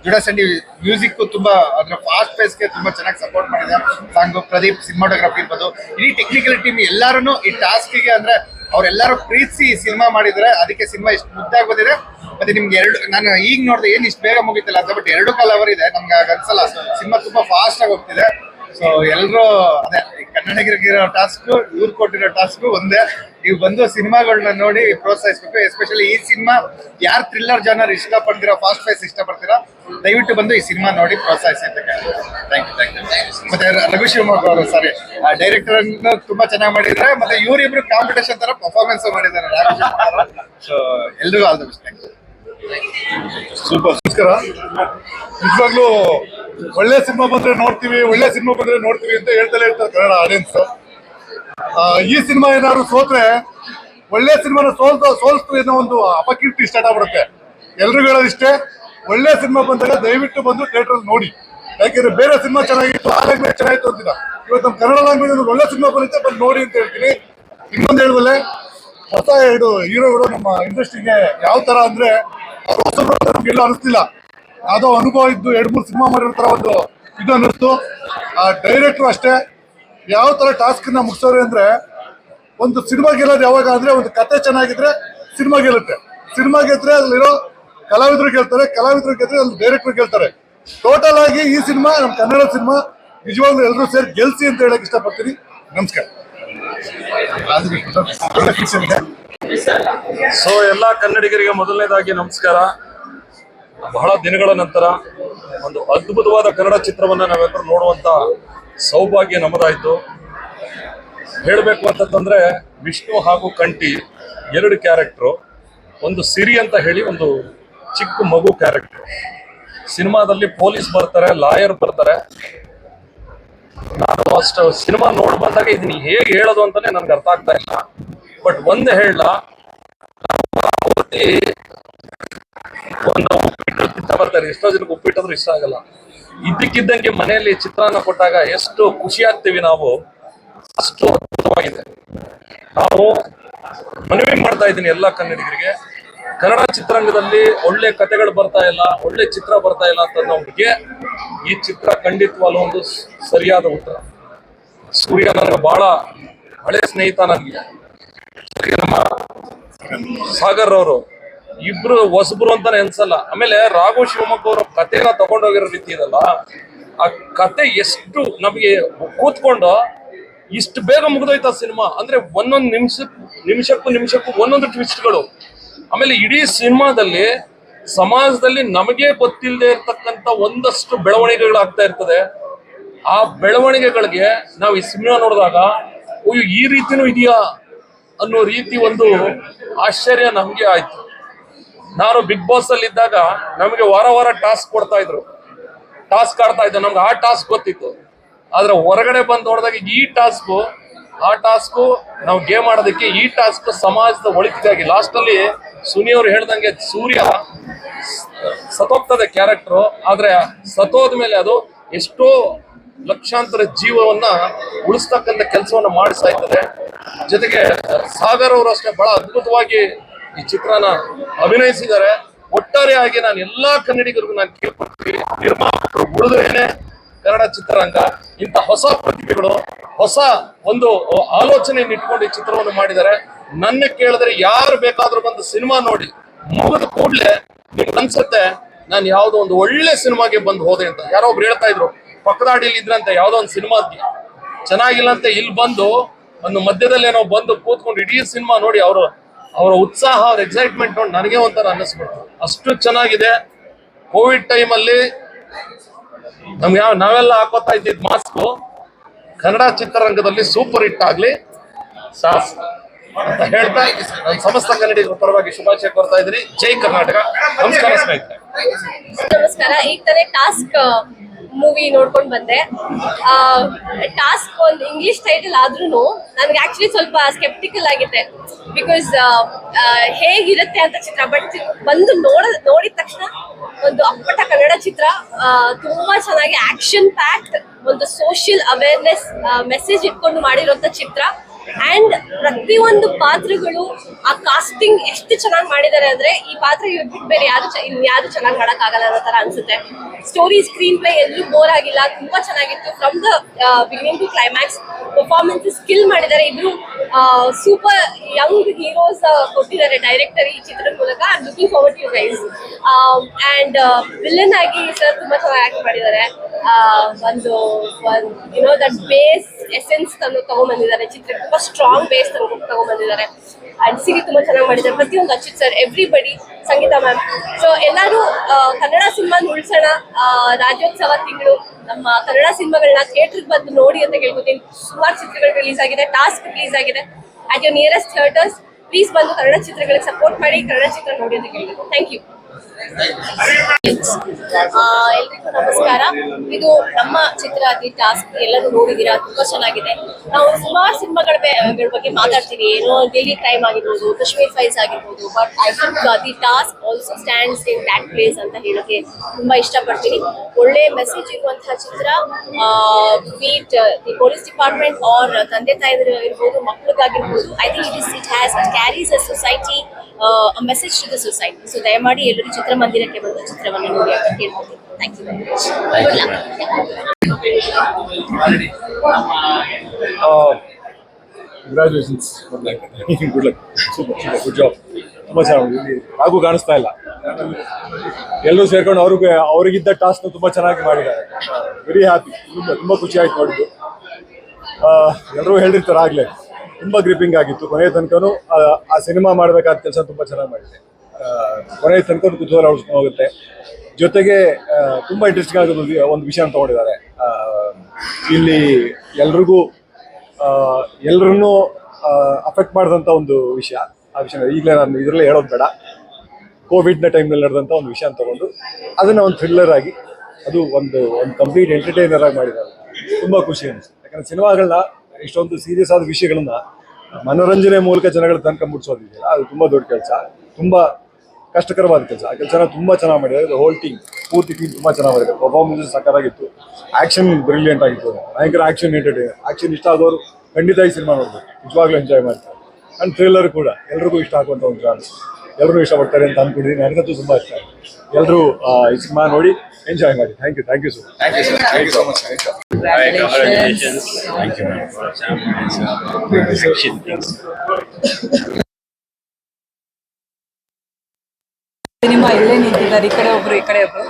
ಜುಡಾ ಸಂಡಿ ಮ್ಯೂಸಿಕ್ ತುಂಬಾ ಅದ್ರ ಫಾಸ್ಟ್ ಪೇಸ್ಗೆ ತುಂಬಾ ಚೆನ್ನಾಗಿ ಸಪೋರ್ಟ್ ಮಾಡಿದೆ. ಸಾಂಗ್ ಪ್ರದೀಪ್ ಸಿನಿಮಾಟೋಗ್ರಫಿ ಇರ್ಬೋದು. ಇಡೀ ಟೆಕ್ನಿಕಲ್ ಟೀಮ್ ಎಲ್ಲಾರು ಈ ಟಾಸ್ಕಿಗೆ ಅಂದ್ರೆ ಅವ್ರೆಲ್ಲರೂ ಪ್ರೀತಿಸಿ ಸಿನಿಮಾ ಮಾಡಿದ್ರೆ ಅದಕ್ಕೆ ಸಿನಿಮಾ ಇಷ್ಟು ಮುದ್ದಾಗಿ ಬಂದಿದೆ. ಮತ್ತೆ ನಿಮ್ಗೆ ಎರಡು, ನಾನು ಈಗ ನೋಡಿದೆ ಏನ್ ಇಷ್ಟು ಬೇಗ ಮುಗಿತಿಲ್ಲ ಅಂತ ಬಟ್ ಎರಡು ಕಾಲ್ ಅವರ್ ಇದೆ. ನಮ್ಗೆ ಅನ್ಸಲ್ಲ. ಸಿನಿಮಾ ತುಂಬಾ ಫಾಸ್ಟ್ ಆಗಿ ಹೋಗ್ತಿದೆ. ಸೊ ಎಲ್ಲರೂ ಅದೇ ಕನ್ನಡಿಗರಿಗಿರೋ ಟಾಸ್ಕ್ ಇವ್ರು ಕೊಟ್ಟಿರೋ ಟಾಸ್ಕ್ ಒಂದೇ. ನೀವು ಬಂದು ಸಿನಿಮಾಗಳನ್ನ ನೋಡಿ ಪ್ರೋತ್ಸಾಹಿಸ್ಬೇಕು ಎಸ್ಪೆಷಲಿ ಈ ಸಿನಿಮಾ. ಯಾರು ಥ್ರಿಲ್ಲರ್ ಜನರ್ ಇಷ್ಟಪಡ್ತೀರಾ ಫಾಸ್ಟ್ ಫೇಸ್ ಇಷ್ಟಪಡ್ತೀರಾ ದಯವಿಟ್ಟು ಬಂದು ಈ ಸಿನಿಮಾ ನೋಡಿ ಪ್ರೋತ್ಸಾಹಿಸಿ ಅಂತ ಥ್ಯಾಂಕ್ ಯು ಥ್ಯಾಂಕ್ ಯು ಮತ್ತೆ ರಘು ಶಿವಮೊಗ್ಗ ಅವರು ಸಾರಿ ಡೈರೆಕ್ಟರ್ ಅನ್ನು ತುಂಬಾ ಚೆನ್ನಾಗಿ ಮಾಡಿದ್ದಾರೆ. ಮತ್ತೆ ಇವರಿಬ್ರು ಕಾಂಪಿಟೇಷನ್ ತರ ಪರ್ಫಾರ್ಮೆನ್ಸ್ ಮಾಡಿದ್ದಾರೆ ರಾಘು ಶಿವಮೊಗ್ಗ ಅವರು. ಸೊ ಎಲ್ರಿಗೂ all the best thank you super ನಮಸ್ಕಾರ. ನಿಜವಾಗ್ಲೂ ಒಳ್ಳೆ ಸಿನಿಮಾ ಬಂದ್ರೆ ನೋಡ್ತೀವಿ, ಒಳ್ಳೆ ಸಿನಿಮಾ ಬಂದ್ರೆ ನೋಡ್ತೀವಿ ಅಂತ ಹೇಳ್ತಲೇ ಇರ್ತಾರೆ ಕನ್ನಡ ಆಡಿಯನ್ಸ್ ಈ ಸಿನಿಮಾ ಏನಾದ್ರು ಸೋತ್ರೆ, ಒಳ್ಳೆ ಸಿನಿಮಾನ ಸೋಲ್ತ, ಸೋಲ್ಸ್ತು ಅನ್ನೋ ಒಂದು ಅಪಕೀರ್ತಿ ಸ್ಟಾರ್ಟ್ ಆಗ್ಬಿಡುತ್ತೆ. ಎಲ್ರಿಗೂ ಹೇಳೋದಿಷ್ಟೇ ಒಳ್ಳೆ ಸಿನಿಮಾ ಬಂದಾಗ ದಯವಿಟ್ಟು ಬಂದು ಥಿಯೇಟರ್ ನೋಡಿ. ಯಾಕೆಂದ್ರೆ ಬೇರೆ ಸಿನಿಮಾ ಚೆನ್ನಾಗಿತ್ತು, ಆ ಲ್ಯಾಂಗ್ವೇಜ್ ಚೆನ್ನಾಗಿತ್ತು ಅಂತಿಲ್ಲ. ಇವತ್ತು ನಮ್ಮ ಕನ್ನಡ ಲ್ಯಾಂಗ್ವೇಜ್ ಒಳ್ಳೆ ಸಿನಿಮಾ ಬಂದಿದೆ ಬಂದು ನೋಡಿ ಅಂತ ಹೇಳ್ತೀನಿ. ಇನ್ನೊಂದು ಹೇಳುವಲ್ಲೇ ಹೊಸ ಇದು ಹೀರೋಗಳು ನಮ್ಮ ಇಂಡಸ್ಟ್ರಿಗೆ ಯಾವ ತರ ಅಂದ್ರೆ, ಹೊಸಬ್ರು ನಮ್ಗೆಲ್ಲ ಅನಿಸ್ತಿಲ್ಲ. ಯಾವುದೋ ಅನುಭವ ಇದ್ದು ಎರಡು ಮೂರು ಸಿನಿಮಾ ಮಾಡಿರೋ ತರ ಒಂದು ಇದು ಅನ್ನಿಸ್ತು. ಆ ಡೈರೆಕ್ಟ್ರು ಅಷ್ಟೇ, ಯಾವ ತರ ಟಾಸ್ಕ್ನ ಮುಗಿಸೋರು ಅಂದ್ರೆ ಒಂದು ಸಿನಿಮಾ ಗೆಲ್ಲೋದು ಯಾವಾಗ ಅಂದರೆ ಒಂದು ಕತೆ ಚೆನ್ನಾಗಿದ್ರೆ ಸಿನಿಮಾ ಗೆಲ್ಲುತ್ತೆ. ಸಿನಿಮಾ ಗೆದ್ರೆ ಅಲ್ಲಿರೋ ಕಲಾವಿದರು ಗೆಲ್ತಾರೆ, ಕಲಾವಿದರು ಗೆದ್ರೆ ಅಲ್ಲಿ ಡೈರೆಕ್ಟರ್ ಕೇಳ್ತಾರೆ ಟೋಟಲ್ ಆಗಿ ಈ ಸಿನಿಮಾ ನಮ್ಮ ಕನ್ನಡ ಸಿನಿಮಾ, ನಿಜವಾಗ್ಲೂ ಎಲ್ಲರೂ ಸೇರಿ ಗೆಲ್ಸಿ ಅಂತ ಹೇಳಕ್ ಇಷ್ಟಪಡ್ತೀನಿ. ನಮಸ್ಕಾರ. ಸೊ ಎಲ್ಲ ಕನ್ನಡಿಗರಿಗೆ ಮೊದಲನೇದಾಗಿ ನಮಸ್ಕಾರ. ಬಹಳ ದಿನಗಳ ನಂತರ ಒಂದು ಅದ್ಭುತವಾದ ಕನ್ನಡ ಚಿತ್ರವನ್ನ ನಾವೆಲ್ಲರೂ ನೋಡುವಂತ ಸೌಭಾಗ್ಯ ನಮ್ಮದಾಯಿತು. ಹೇಳಬೇಕು ಅಂತಂದ್ರೆ ವಿಷ್ಣು ಹಾಗೂ ಕಂಠಿ ಎರಡು ಕ್ಯಾರೆಕ್ಟ್ರು. ಒಂದು ಸಿರಿ ಅಂತ ಹೇಳಿ ಒಂದು ಚಿಕ್ಕ ಮಗು ಕ್ಯಾರೆಕ್ಟರ್. ಸಿನಿಮಾದಲ್ಲಿ ಪೊಲೀಸ್ ಬರ್ತಾರೆ, ಲಾಯರ್ ಬರ್ತಾರೆ. ನಾನು ಅಷ್ಟು ಸಿನಿಮಾ ನೋಡಿ ಬಂದಾಗ ಇದನ್ನ ಹೇಗೆ ಹೇಳೋದು ಅಂತಾನೆ ನನ್ಗೆ ಅರ್ಥ ಆಗ್ತಾ ಇಲ್ಲ. ಬಟ್ ಒಂದೇ ಹೇಳ ಒಂದು ಉಪ್ಪಿಟ್ಟು ತಿಂತಾ ಬರ್ತಾರೆ. ಎಷ್ಟೋ ಜನಕ್ಕೆ ಉಪ್ಪಿಟ್ಟು ಇಷ್ಟ ಆಗಲ್ಲ. ಇದ್ದಕ್ಕಿದ್ದಂಗೆ ಮನೆಯಲ್ಲಿ ಚಿತ್ರಾನ್ನ ಕೊಟ್ಟಾಗ ಎಷ್ಟು ಖುಷಿ ಆಗ್ತೀವಿ ನಾವು. ಅಷ್ಟು ಅದ್ಭುತವಾಗಿದೆ. ನಾವು ಮನವಿ ಮಾಡ್ತಾ ಇದ್ದೀನಿ ಎಲ್ಲ ಕನ್ನಡಿಗರಿಗೆ. ಕನ್ನಡ ಚಿತ್ರರಂಗದಲ್ಲಿ ಒಳ್ಳೆ ಕಥೆಗಳು ಬರ್ತಾ ಇಲ್ಲ, ಒಳ್ಳೆ ಚಿತ್ರ ಬರ್ತಾ ಇಲ್ಲ ಅಂತ ನಮಗೆ ಈ ಚಿತ್ರ ಖಂಡಿತವಾಗ್ಲೂ ಒಂದು ಸರಿಯಾದ ಉತ್ತರ. ಸೂರ್ಯ ನನಗೆ ಬಹಳ ಹಳೆ ಸ್ನೇಹಿತ ನನಗೆ. ಸಾಗರ್ ಅವರು. ಇಬ್ರು ಹೊಸಬ್ರು ಅಂತಾನೆ ಅನ್ಸಲ್ಲ. ಆಮೇಲೆ ರಾಘು ಶಿವಮೊಗ್ಗ ಅವರ ಕಥೆನ ತಗೊಂಡೋಗಿರೋ ರೀತಿ ಇದಲ್ಲ, ಆ ಕತೆ ಎಷ್ಟು ನಮಗೆ ಕೂತ್ಕೊಂಡು ಇಷ್ಟು ಬೇಗ ಮುಗಿದೋಯ್ತು ಆ ಸಿನಿಮಾ. ಅಂದ್ರೆ ಒಂದೊಂದು ನಿಮಿಷ, ನಿಮಿಷಕ್ಕೂ ನಿಮಿಷಕ್ಕೂ ಒಂದೊಂದು ಟ್ವಿಸ್ಟ್ಗಳು ಆಮೇಲೆ ಇಡೀ ಸಿನಿಮಾದಲ್ಲಿ ಸಮಾಜದಲ್ಲಿ ನಮಗೆ ಗೊತ್ತಿಲ್ಲದೆ ಇರ್ತಕ್ಕಂಥ ಒಂದಷ್ಟು ಬೆಳವಣಿಗೆಗಳಾಗ್ತಾ ಇರ್ತದೆ. ಆ ಬೆಳವಣಿಗೆಗಳಿಗೆ ನಾವು ಈ ಸಿನಿಮಾ ನೋಡಿದಾಗ ಅಯ್ಯೋ ಈ ರೀತಿನೂ ಇದೆಯಾ? ಅನ್ನೋ ರೀತಿ ಒಂದು ಆಶ್ಚರ್ಯ ನಮಗೆ ಆಯ್ತು. ನಾನು ಬಿಗ್ ಬಾಸ್ ಅಲ್ಲಿ ಇದ್ದಾಗ ನಮಗೆ ವಾರ ವಾರ ಟಾಸ್ಕ್ ಕೊಡ್ತಾ ಇದ್ರು. ಟಾಸ್ಕ್ ಆಡ್ತಾ ಇದ್ದೆ ನಮ್ಗೆ ಆ ಟಾಸ್ಕ್ ಗೊತ್ತಿತ್ತು. ಆದ್ರೆ ಹೊರಗಡೆ ಬಂದು ನೋಡಿದಾಗ ಈ ಟಾಸ್ಕ್, ಆ ಟಾಸ್ಕ್ ನಾವು ಗೇಮ್ ಆಡೋದಕ್ಕೆ ಈ ಟಾಸ್ಕ್ ಸಮಾಜದ ಒಳಿತಿಗಾಗಿ. ಲಾಸ್ಟ್ ಅಲ್ಲಿ ಸುನಿ ಅವ್ರು ಹೇಳ್ದಂಗೆ ಸೂರ್ಯ ಸತೋಗ್ತದೆ ಕ್ಯಾರೆಕ್ಟರ್ ಆದ್ರೆ ಸತೋದ ಮೇಲೆ ಅದು ಎಷ್ಟೋ ಲಕ್ಷಾಂತರ ಜೀವವನ್ನ ಉಳಿಸ್ತಕ್ಕಂಥ ಕೆಲಸವನ್ನ ಮಾಡಿಸ್ತಾ ಇದ್ದಾರೆ. ಜೊತೆಗೆ ಸಾಗರ್ ಅವರು ಅಷ್ಟೇ ಬಹಳ ಅದ್ಭುತವಾಗಿ ಈ ಚಿತ್ರನ ಅಭಿನಯಿಸಿದ್ದಾರೆ. ಒಟ್ಟಾರೆಯಾಗಿ ನಾನು ಎಲ್ಲಾ ಕನ್ನಡಿಗರಿಗೂ ನಾನು ಕೇಳ್ಕೊಡ್ತೀನಿ ನಿರ್ಮಾಪಕರು ಉಳಿದ್ರೇನೆ ಕನ್ನಡ ಚಿತ್ರರಂಗ. ಇಂಥ ಹೊಸ ಪ್ರತಿಭೆಗಳು, ಹೊಸ ಒಂದು ಆಲೋಚನೆ ಇಟ್ಕೊಂಡು ಈ ಚಿತ್ರವನ್ನು ಮಾಡಿದ್ದಾರೆ. ನನ್ನ ಕೇಳಿದ್ರೆ ಯಾರು ಬೇಕಾದ್ರೂ ಬಂದು ಸಿನಿಮಾ ನೋಡಿ ಮುಗಿದ ಕೂಡಲೇ ನಿಮ್ಗೆ ಅನ್ಸುತ್ತೆ, ನಾನು ಯಾವುದೋ ಒಂದು ಒಳ್ಳೆ ಸಿನಿಮಾಗೆ ಬಂದು ಹೋದೆ ಅಂತ. ಯಾರೋ ಒಬ್ರು ಹೇಳ್ತಾ ಇದ್ರು ಪಕ್ಕದಾಡಿಲಿ ಇದ್ರಂತೆ ಯಾವುದೋ ಒಂದು ಸಿನಿಮಾ ಚೆನ್ನಾಗಿಲ್ಲ ಅಂತ ಇಲ್ಲಿ ಬಂದು ಒಂದು ಮಧ್ಯದಲ್ಲಿ ಏನೋ ಬಂದು ಕೂತ್ಕೊಂಡು ಇಡೀ ಸಿನಿಮಾ ನೋಡಿ ಅವರು ಅವರ ಉತ್ಸಾಹ, ಅವ್ರ ಎಕ್ಸೈಟ್ಮೆಂಟ್ ನೋಡಿ ನನಗೆ ಒಂಥರ ಅನ್ನಿಸ್ಬಿಡ್ತು. ಅಷ್ಟು ಚೆನ್ನಾಗಿದೆ. ಕೋವಿಡ್ ಟೈಮಲ್ಲಿ ನಮ್ಗೆ ಯಾವ ನಾವೆಲ್ಲ ಹಾಕೋತಾ ಇದ್ದಿದ್ ಮಾಸ್ಕು ಕನ್ನಡ ಚಿತ್ರರಂಗದಲ್ಲಿ ಸೂಪರ್ ಹಿಟ್ ಆಗಲಿ. ಸಾಸ್ ಅಂತ ಹೇಳ್ತಾ ನಾನು ಸಮಸ್ತ ಕನ್ನಡಿಗರ ಪರವಾಗಿ ಶುಭಾಶಯ ಕೋರ್ತಾ ಇದ್ದೀನಿ. ಜೈ ಕರ್ನಾಟಕ. ನಮಸ್ಕಾರ ಸ್ನೇಹಿತರೆ. ನಮಸ್ಕಾರ. ತಾನೇ ಟಾಸ್ಕ್ ಮೂವಿ ನೋಡ್ಕೊಂಡು ಬಂದೆ. ಟಾಸ್ಕ್ ಒಂದು ಇಂಗ್ಲಿಷ್ ಟೈಟಲ್ ಆದ್ರೂ ನನಗೆ ಆಕ್ಚುಲಿ ಸ್ವಲ್ಪ ಸ್ಕೆಪ್ಟಿಕಲ್ ಆಗಿದೆ ಬಿಕಾಸ್ ಹೇಗಿರುತ್ತೆ ಅಂತ ಚಿತ್ರ ಬಟ್ ಬಂದು ನೋಡ, ನೋಡಿದ ತಕ್ಷಣ ಒಂದು ಅಪ್ಪಟ ಕನ್ನಡ ಚಿತ್ರ ತುಂಬಾ ಚೆನ್ನಾಗಿ ಆಕ್ಷನ್ ಪ್ಯಾಕ್ಟ್ ಒಂದು ಸೋಷಿಯಲ್ ಅವೇರ್ನೆಸ್ ಮೆಸೇಜ್ ಇಟ್ಕೊಂಡು ಮಾಡಿರೋಂಥ ಚಿತ್ರ. ಅಂಡ್ ಪ್ರತಿಯೊಂದು ಪಾತ್ರಗಳು ಆ ಕಾಸ್ಟಿಂಗ್ ಎಷ್ಟು ಚೆನ್ನಾಗಿ ಮಾಡಿದ್ದಾರೆ ಅಂದ್ರೆ ಈ ಪಾತ್ರ ಬಿಟ್ಟು ಬೇರೆ ಯಾರು ಇನ್ಯಾರು ಚೆನ್ನಾಗಿ ಮಾಡೋಕ್ಕಾಗಲ್ಲ ಆಗಲ್ಲ ಅನ್ನೋ ತರ ಅನ್ಸುತ್ತೆ. ಸ್ಟೋರಿ ಸ್ಕ್ರೀನ್ ಪ್ಲೇ ಎಲ್ಲೂ ಬೋರ್ ಆಗಿಲ್ಲ, ತುಂಬಾ ಚೆನ್ನಾಗಿತ್ತು. From the beginning to climax performance skill ಮಾಡಿದ್ದಾರೆ. ಇಬ್ರು ಸೂಪರ್ ಯಂಗ್ ಹೀರೋಸ್ ಕೊಟ್ಟಿದ್ದಾರೆ ಡೈರೆಕ್ಟರ್ ಈ ಚಿತ್ರದ ಮೂಲಕ. I looking forward you guys and villain ಆಗಿ ಸರ್ ತುಂಬಾ ಚೆನ್ನಾಗಿ ಆಕ್ಟ್ ಮಾಡಿದ್ದಾರೆ. ಒಂದು ಯುನೋ ದಟ್ ಬೇಸ್ ಎಸೆನ್ಸ್ ತಂದು ತಗೊಂಡ್ಬಂದಿದ್ದಾರೆ ಚಿತ್ರಕ್ಕೆ ತುಂಬಾ ಸ್ಟ್ರಾಂಗ್ ಬೇಸ್ ತಂದು ತಗೊಂಡ್ಬಂದಿದ್ದಾರೆ ಅಂಡ್ ಸಿರಿ ತುಂಬಾ ಚೆನ್ನಾಗಿ ಮಾಡಿದ್ದಾರೆ. ಪ್ರತಿಯೊಂದು Achyut sir everybody Sangeetha ma'am so ಎಲ್ಲರೂ ಕನ್ನಡ ಸಿನಿಮಾ ಉಳಿಸೋಣ. ರಾಜ್ಯೋತ್ಸವ ತಿಂಗಳು, ನಮ್ಮ ಕನ್ನಡ ಸಿನಿಮಾಗಳನ್ನ ಥಿಯೇಟ್ರಿಗೆ ಬಂದು ನೋಡಿ ಅಂತ ಕೇಳ್ಕೊತೀನಿ ಸುಮಾರು ಚಿತ್ರಗಳು ರಿಲೀಸ್ ಆಗಿದೆ. ಟಾಸ್ಕ್ ರಿಲೀಸ್ ಆಗಿದೆ. At your nearest theatres please ಬಂದು ಕನ್ನಡ ಚಿತ್ರಗಳಿಗೆ ಸಪೋರ್ಟ್ ಮಾಡಿ, ಕನ್ನಡ ಚಿತ್ರ ನೋಡಿ ಅಂತ ಕೇಳ್ಬೇಕು ಥ್ಯಾಂಕ್ ಯು ಎಲ್ರಿಗೂ ನಮಸ್ಕಾರ. ಇದು ನಮ್ಮ ಚಿತ್ರ ದಿ ಟಾಸ್ಕ್. ಎಲ್ಲರೂ ನೋಡಿದೀರಾ ತುಂಬಾ ಚೆನ್ನಾಗಿದೆ. ನಾವು ಸುಮಾರು ಸಿನಿಮಾಗಳ ಬಗ್ಗೆ ಮಾತಾಡ್ತೀವಿ. ಏನೋ ಡೈಲಿ ಕ್ರೈಮ್ ಆಗಿರ್ಬೋದು ಕಾಶ್ಮೀರ್ ಫೈಲ್ಸ್ ಆಗಿರ್ಬೋದು but I think the task also stands in that place ಅಂತ ಹೇಳೋಕೆ ತುಂಬಾ ಇಷ್ಟಪಡ್ತೀನಿ. ಒಳ್ಳೆ ಮೆಸೇಜ್ ಇರುವಂತಹ ಚಿತ್ರ be it the police department or ತಂದೆ ತಾಯಿದ್ರು ಇರ್ಬೋದು ಮಕ್ಕಳಿಗಾಗಿರ್ಬೋದು I think it is it has carries a society message to the society so ದಯಮಾಡಿ ಎಲ್ಲರೂ ಚಿತ್ರಮಂದಿರಕ್ಕೆ ಬಂದು ಚಿತ್ರವನ್ನು ನೋಡಿ ಅಂತ ಕೇಳ್ತೀನಿ thank you very much Congratulations. Good luck good Super, super Good job. ತುಂಬಾ ಚೆನ್ನಾಗಿ ಇಲ್ಲಿ ಹಾಗೂ ಕಾಣಿಸ್ತಾ ಇಲ್ಲ. ಎಲ್ಲರೂ ಸೇರ್ಕೊಂಡು ಅವ್ರಿಗೆ ಅವ್ರಿಗಿದ್ದ ಟಾಸ್ಕ್ ತುಂಬಾ ಚೆನ್ನಾಗಿ ಮಾಡಿದ್ದಾರೆ. ವೆರಿ ಹ್ಯಾಪಿ ತುಂಬಾ ತುಂಬಾ ಖುಷಿ ಆಯ್ತು ನೋಡಿದ್ದು. ಎಲ್ಲರೂ ಹೇಳಿರ್ತಾರೆ ಆಗ್ಲೇ. ತುಂಬಾ ಗ್ರಿಪಿಂಗ್ ಆಗಿತ್ತು. ಕೊನೆಯ ತನಕನೂ ಆ, ಆ ಸಿನಿಮಾ ಮಾಡಬೇಕಾದ ಕೆಲಸ ತುಂಬಾ ಚೆನ್ನಾಗಿ ಮಾಡಿದೆ ಆ, ಕೊನೆಯ ತನಕ ಕುತೂಹಲ ಹೋಗುತ್ತೆ. ಜೊತೆಗೆ ತುಂಬ ಇಂಟ್ರೆಸ್ಟಿಂಗ್ ಆಗೋದು ಒಂದು- ಒಂದು ವಿಷಯ ತಗೊಂಡಿದ್ದಾರೆ. ಇಲ್ಲಿ ಎಲ್ರಿಗೂ ಎಲ್ಲರನ್ನೂ ಅಫೆಕ್ಟ್ ಮಾಡಿದಂಥ ಒಂದು ವಿಷಯ. ಆ ವಿಷಯ ಈಗಲೇ ನಾನು ಇದರಲ್ಲೇ ಹೇಳೋದು ಬೇಡ. ಕೋವಿಡ್ನ ಟೈಮ್ನಲ್ಲಿ ನಡೆದಂಥ ಒಂದು ವಿಷಯ ತಗೊಂಡು ಅದನ್ನ ಒಂದು ಥ್ರಿಲ್ಲರ್ ಆಗಿ ಅದು ಒಂದು ಒಂದು ಕಂಪ್ಲೀಟ್ ಎಂಟರ್ಟೈನರ್ ಆಗಿ ಮಾಡಿದ್ದಾರೆ. ತುಂಬ ಖುಷಿ ಅನಿಸ್ತು ಯಾಕಂದ್ರೆ ಸಿನಿಮಾಗಳನ್ನ ಇಷ್ಟೊಂದು ಸೀರಿಯಸ್ ಆದ ವಿಷಯಗಳನ್ನ ಮನೋರಂಜನೆ ಮೂಲಕ ಜನಗಳ ತನಕ ಮುಟ್ಸೋದಿದೆಯಲ್ಲ ಅದು ತುಂಬ ದೊಡ್ಡ ಕೆಲಸ. ತುಂಬ ಕಷ್ಟಕರವಾದ ಕೆಲಸ. ಆ ಕೆಲಸನ ತುಂಬ ಚೆನ್ನಾಗಿ ಮಾಡಿದ್ದಾರೆ. ಹೋಲ್ ಟೀಮ್ ಪೂರ್ತಿ ಟೀಮ್ ತುಂಬಾ ಚೆನ್ನಾಗಿ ಮಾಡಿದೆ ಪರ್ಫಾರ್ಮೆನ್ಸ್ ಸಕ್ಕತ್ತಾಗಿತ್ತು ಆ್ಯಕ್ಷನ್ ಬ್ರಿಲಿಯಂಟ್ ಆಗಿತ್ತು. ಭಯಂಕರ ಆಕ್ಷನ್ ಎಂಟರ್ಟೈನರ್ ಆಕ್ಷನ್ ಇಷ್ಟ ಆದವರು ಖಂಡಿತ ಈ ಸಿನಿಮಾ ನೋಡ್ಬೇಕು. ನಿಜವಾಗ್ಲೂ ಎಂಜಾಯ್ ಮಾಡ್ತಾರೆ. ಆ್ಯಂಡ್ ಥ್ರಿಲ್ಲರ್ ಕೂಡ ಎಲ್ರಿಗೂ ಇಷ್ಟ ಆಗುವಂಥ ಒಂದು ಜಾನ್ ಎಲ್ಲರೂ ಇಷ್ಟಪಡ್ತಾರೆ ಅಂತ ಅನ್ಕೊಂಡಿದ್ದೀನಿ ನನಗಂತೂ ತುಂಬಾ ಇಷ್ಟ ಎಲ್ಲರೂ ಈ ಸಿನಿಮಾ ನೋಡಿ ಎಂಜಾಯ್ ಮಾಡಿ. Thank you thank you so much cinema ಇಲ್ಲೇ ನಿಂತಿದ್ದಾರೆ, ಈ ಕಡೆ ಒಬ್ರು, ಈ ಕಡೆ ಒಬ್ರು.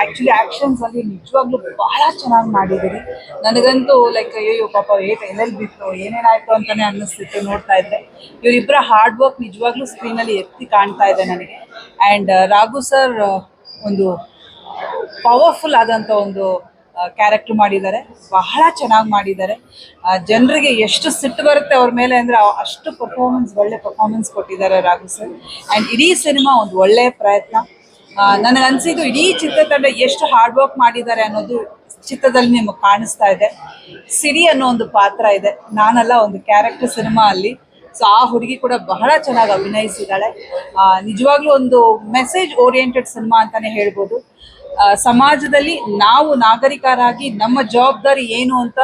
ಆಕ್ಚುಲಿ ಆಕ್ಷನ್ಸ್ ಅಲ್ಲಿ ನಿಜವಾಗ್ಲೂ ಬಹಳ ಚೆನ್ನಾಗಿ ಮಾಡಿದಿರಿ ನನಗಂತೂ ಲೈಕ್ ಅಯ್ಯೋ ಪಾಪ ಏಟ್ ಎಲ್ಲೆಲ್ಲಿ ಬಿತ್ತು, ಏನೇನಾಯ್ತು ಅಂತಾನೆ ಅನ್ನಿಸ್ತಿತ್ತು ನೋಡ್ತಾ ಇದ್ದೆ. ಇವರಿಬ್ಬರ ಹಾರ್ಡ್ ವರ್ಕ್ ನಿಜವಾಗ್ಲೂ ಸ್ಕ್ರೀನ್ ಅಲ್ಲಿ ಎತ್ತಿ ಕಾಣ್ತಾ ಇದೆ ನನಗೆ. ಅಂಡ್ ರಾಘು ಸರ್ ಒಂದು ಪವರ್ಫುಲ್ ಆದಂತ ಒಂದು ಕ್ಯಾರೆಕ್ಟರ್ ಮಾಡಿದ್ದಾರೆ. ಬಹಳ ಚೆನ್ನಾಗಿ ಮಾಡಿದ್ದಾರೆ. ಜನರಿಗೆ ಎಷ್ಟು ಸಿಟ್ಟು ಬರುತ್ತೆ ಅವ್ರ ಮೇಲೆ ಅಂದರೆ ಅಷ್ಟು ಪರ್ಫಾರ್ಮೆನ್ಸ್ ಒಳ್ಳೆ ಪರ್ಫಾರ್ಮೆನ್ಸ್ ಕೊಟ್ಟಿದ್ದಾರೆ ರಾಘು ಸರ್ ಆ್ಯಂಡ್ ಇಡೀ ಸಿನಿಮಾ ಒಂದು ಒಳ್ಳೆಯ ಪ್ರಯತ್ನ. ನನಗೆ ಅನ್ಸಿದ್ದು ಇಡೀ ಚಿತ್ರತಂಡ ಎಷ್ಟು ಹಾರ್ಡ್ ವರ್ಕ್ ಮಾಡಿದ್ದಾರೆ ಅನ್ನೋದು ಚಿತ್ರದಲ್ಲಿ ನಿಮಗೆ ಕಾಣಿಸ್ತಾ ಇದೆ. ಸಿರಿ ಅನ್ನೋ ಒಂದು ಪಾತ್ರ ಇದೆ. ನಾನಲ್ಲ ಒಂದು ಕ್ಯಾರೆಕ್ಟರ್ ಸಿನಿಮಾ ಅಲ್ಲಿ. ಸೊ ಆ ಹುಡುಗಿ ಕೂಡ ಬಹಳ ಚೆನ್ನಾಗಿ ಅಭಿನಯಿಸಿದ್ದಾಳೆ. ನಿಜವಾಗ್ಲೂ ಒಂದು ಮೆಸೇಜ್ ಓರಿಯೆಂಟೆಡ್ ಸಿನಿಮಾ ಅಂತಾನೆ ಹೇಳ್ಬೋದು. ಸಮಾಜದಲ್ಲಿ ನಾವು ನಾಗರಿಕರಾಗಿ ನಮ್ಮ ಜವಾಬ್ದಾರಿ ಏನು ಅಂತ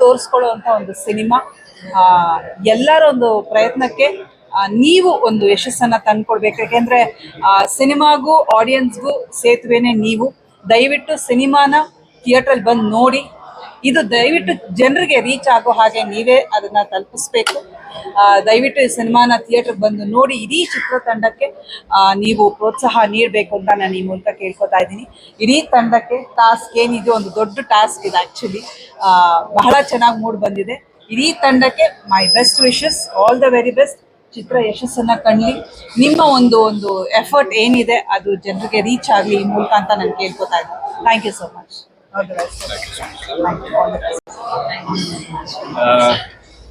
ತೋರಿಸ್ಕೊಳ್ಳುವಂಥ ಒಂದು ಸಿನಿಮಾ. ಎಲ್ಲರ ಒಂದು ಪ್ರಯತ್ನಕ್ಕೆ ನೀವು ಒಂದು ಯಶಸ್ಸನ್ನ ತಂದುಕೊಡ್ಬೇಕು. ಯಾಕೆಂದರೆ ಸಿನಿಮಾಗೂ ಆಡಿಯನ್ಸ್ಗೂ ಸೇತುವೆನೆ ನೀವು. ದಯವಿಟ್ಟು ಸಿನಿಮಾನ ಥಿಯೇಟ್ರಲ್ಲಿ ಬಂದು ನೋಡಿ ಇದು ದಯವಿಟ್ಟು ಜನರಿಗೆ ರೀಚ್ ಆಗೋ ಹಾಗೆ ನೀವೇ ಅದನ್ನ ತಲುಪಿಸ್ಬೇಕು. ದಯವಿಟ್ಟು ಈ ಸಿನಿಮಾನ ಥಿಯೇಟರ್ ಬಂದು ನೋಡಿ ಇಡೀ ಚಿತ್ರತಂಡಕ್ಕೆ ನೀವು ಪ್ರೋತ್ಸಾಹ ನೀಡಬೇಕು ಅಂತ ನಾನು ಈ ಮೂಲಕ ಕೇಳ್ಕೊತಾ ಇದ್ದೀನಿ. ಇಡೀ ತಂಡಕ್ಕೆ ಟಾಸ್ಕ್ ಏನಿದೆ, ಒಂದು ದೊಡ್ಡ ಟಾಸ್ಕ್ ಇದೆ ಆ್ಯಕ್ಚುಲಿ ಬಹಳ ಚೆನ್ನಾಗಿ ಮೂಡ್ ಬಂದಿದೆ. ಇಡೀ ತಂಡಕ್ಕೆ my best wishes all the very best ಚಿತ್ರ ಯಶಸ್ಸನ್ನ ಕಂಡ್ಲಿ ನಿಮ್ಮ ಒಂದು ಒಂದು ಎಫರ್ಟ್ ಏನಿದೆ, ಅದು ಜನರಿಗೆ ರೀಚ್ ಆಗಲಿ ಈ ಮೂಲಕ ಅಂತ ನಾನು ಕೇಳ್ಕೊತಾ ಇದ್ದೀನಿ. Thank you so much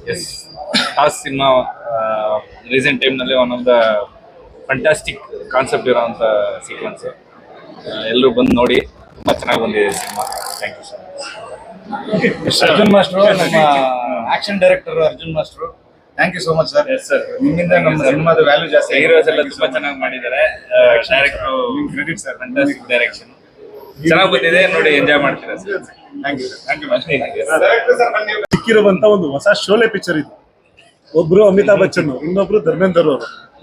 yes task cinema recent ಟೈಮ್ನಲ್ಲಿ one of the fantastic concept ಇರೋವಂಥ ಸೀಕ್ವೆನ್ಸ್ ಎಲ್ಲರೂ ಬಂದು ನೋಡಿ ತುಂಬ ಚೆನ್ನಾಗಿ ಬಂದಿದೆ cinema thank you so much Arjun master ನಮ್ಮ action director Arjun master thank you so much sir yes sir ನಿಮ್ಮಿಂದ ನಮ್ಮ ಸಿನಿಮಾದ ವ್ಯಾಲ್ಯೂ ಜಾಸ್ತಿ ಹೀರೋಸ್ ಎಲ್ಲ ತುಂಬ ಚೆನ್ನಾಗಿ ಮಾಡಿದ್ದಾರೆ. ಡೈರೆಕ್ಟ್ರು ಕ್ರೆಡಿಟ್ ಸರ್ ಫಂಟಾಸ್ಟಿಕ್ ಡೈರೆಕ್ಷನ್ ಚೆನ್ನಾಗಿ ಬಂದಿದೆ ನೋಡಿ ಎಂಜಾಯ್ ಮಾಡ್ತೀರಾ sir? Thank you thank you ಸಿಕ್ಕಿರುವಂತ ಒಂದು ಹೊಸ ಶೋಲೆ ಪಿಕ್ಚರ್ ಇದು. ಒಬ್ರು ಅಮಿತಾಬ್ ಬಚ್ಚನ್ ಇನ್ನೊಬ್ರು ಧರ್ಮೇಂದ್ರ ಅವರು.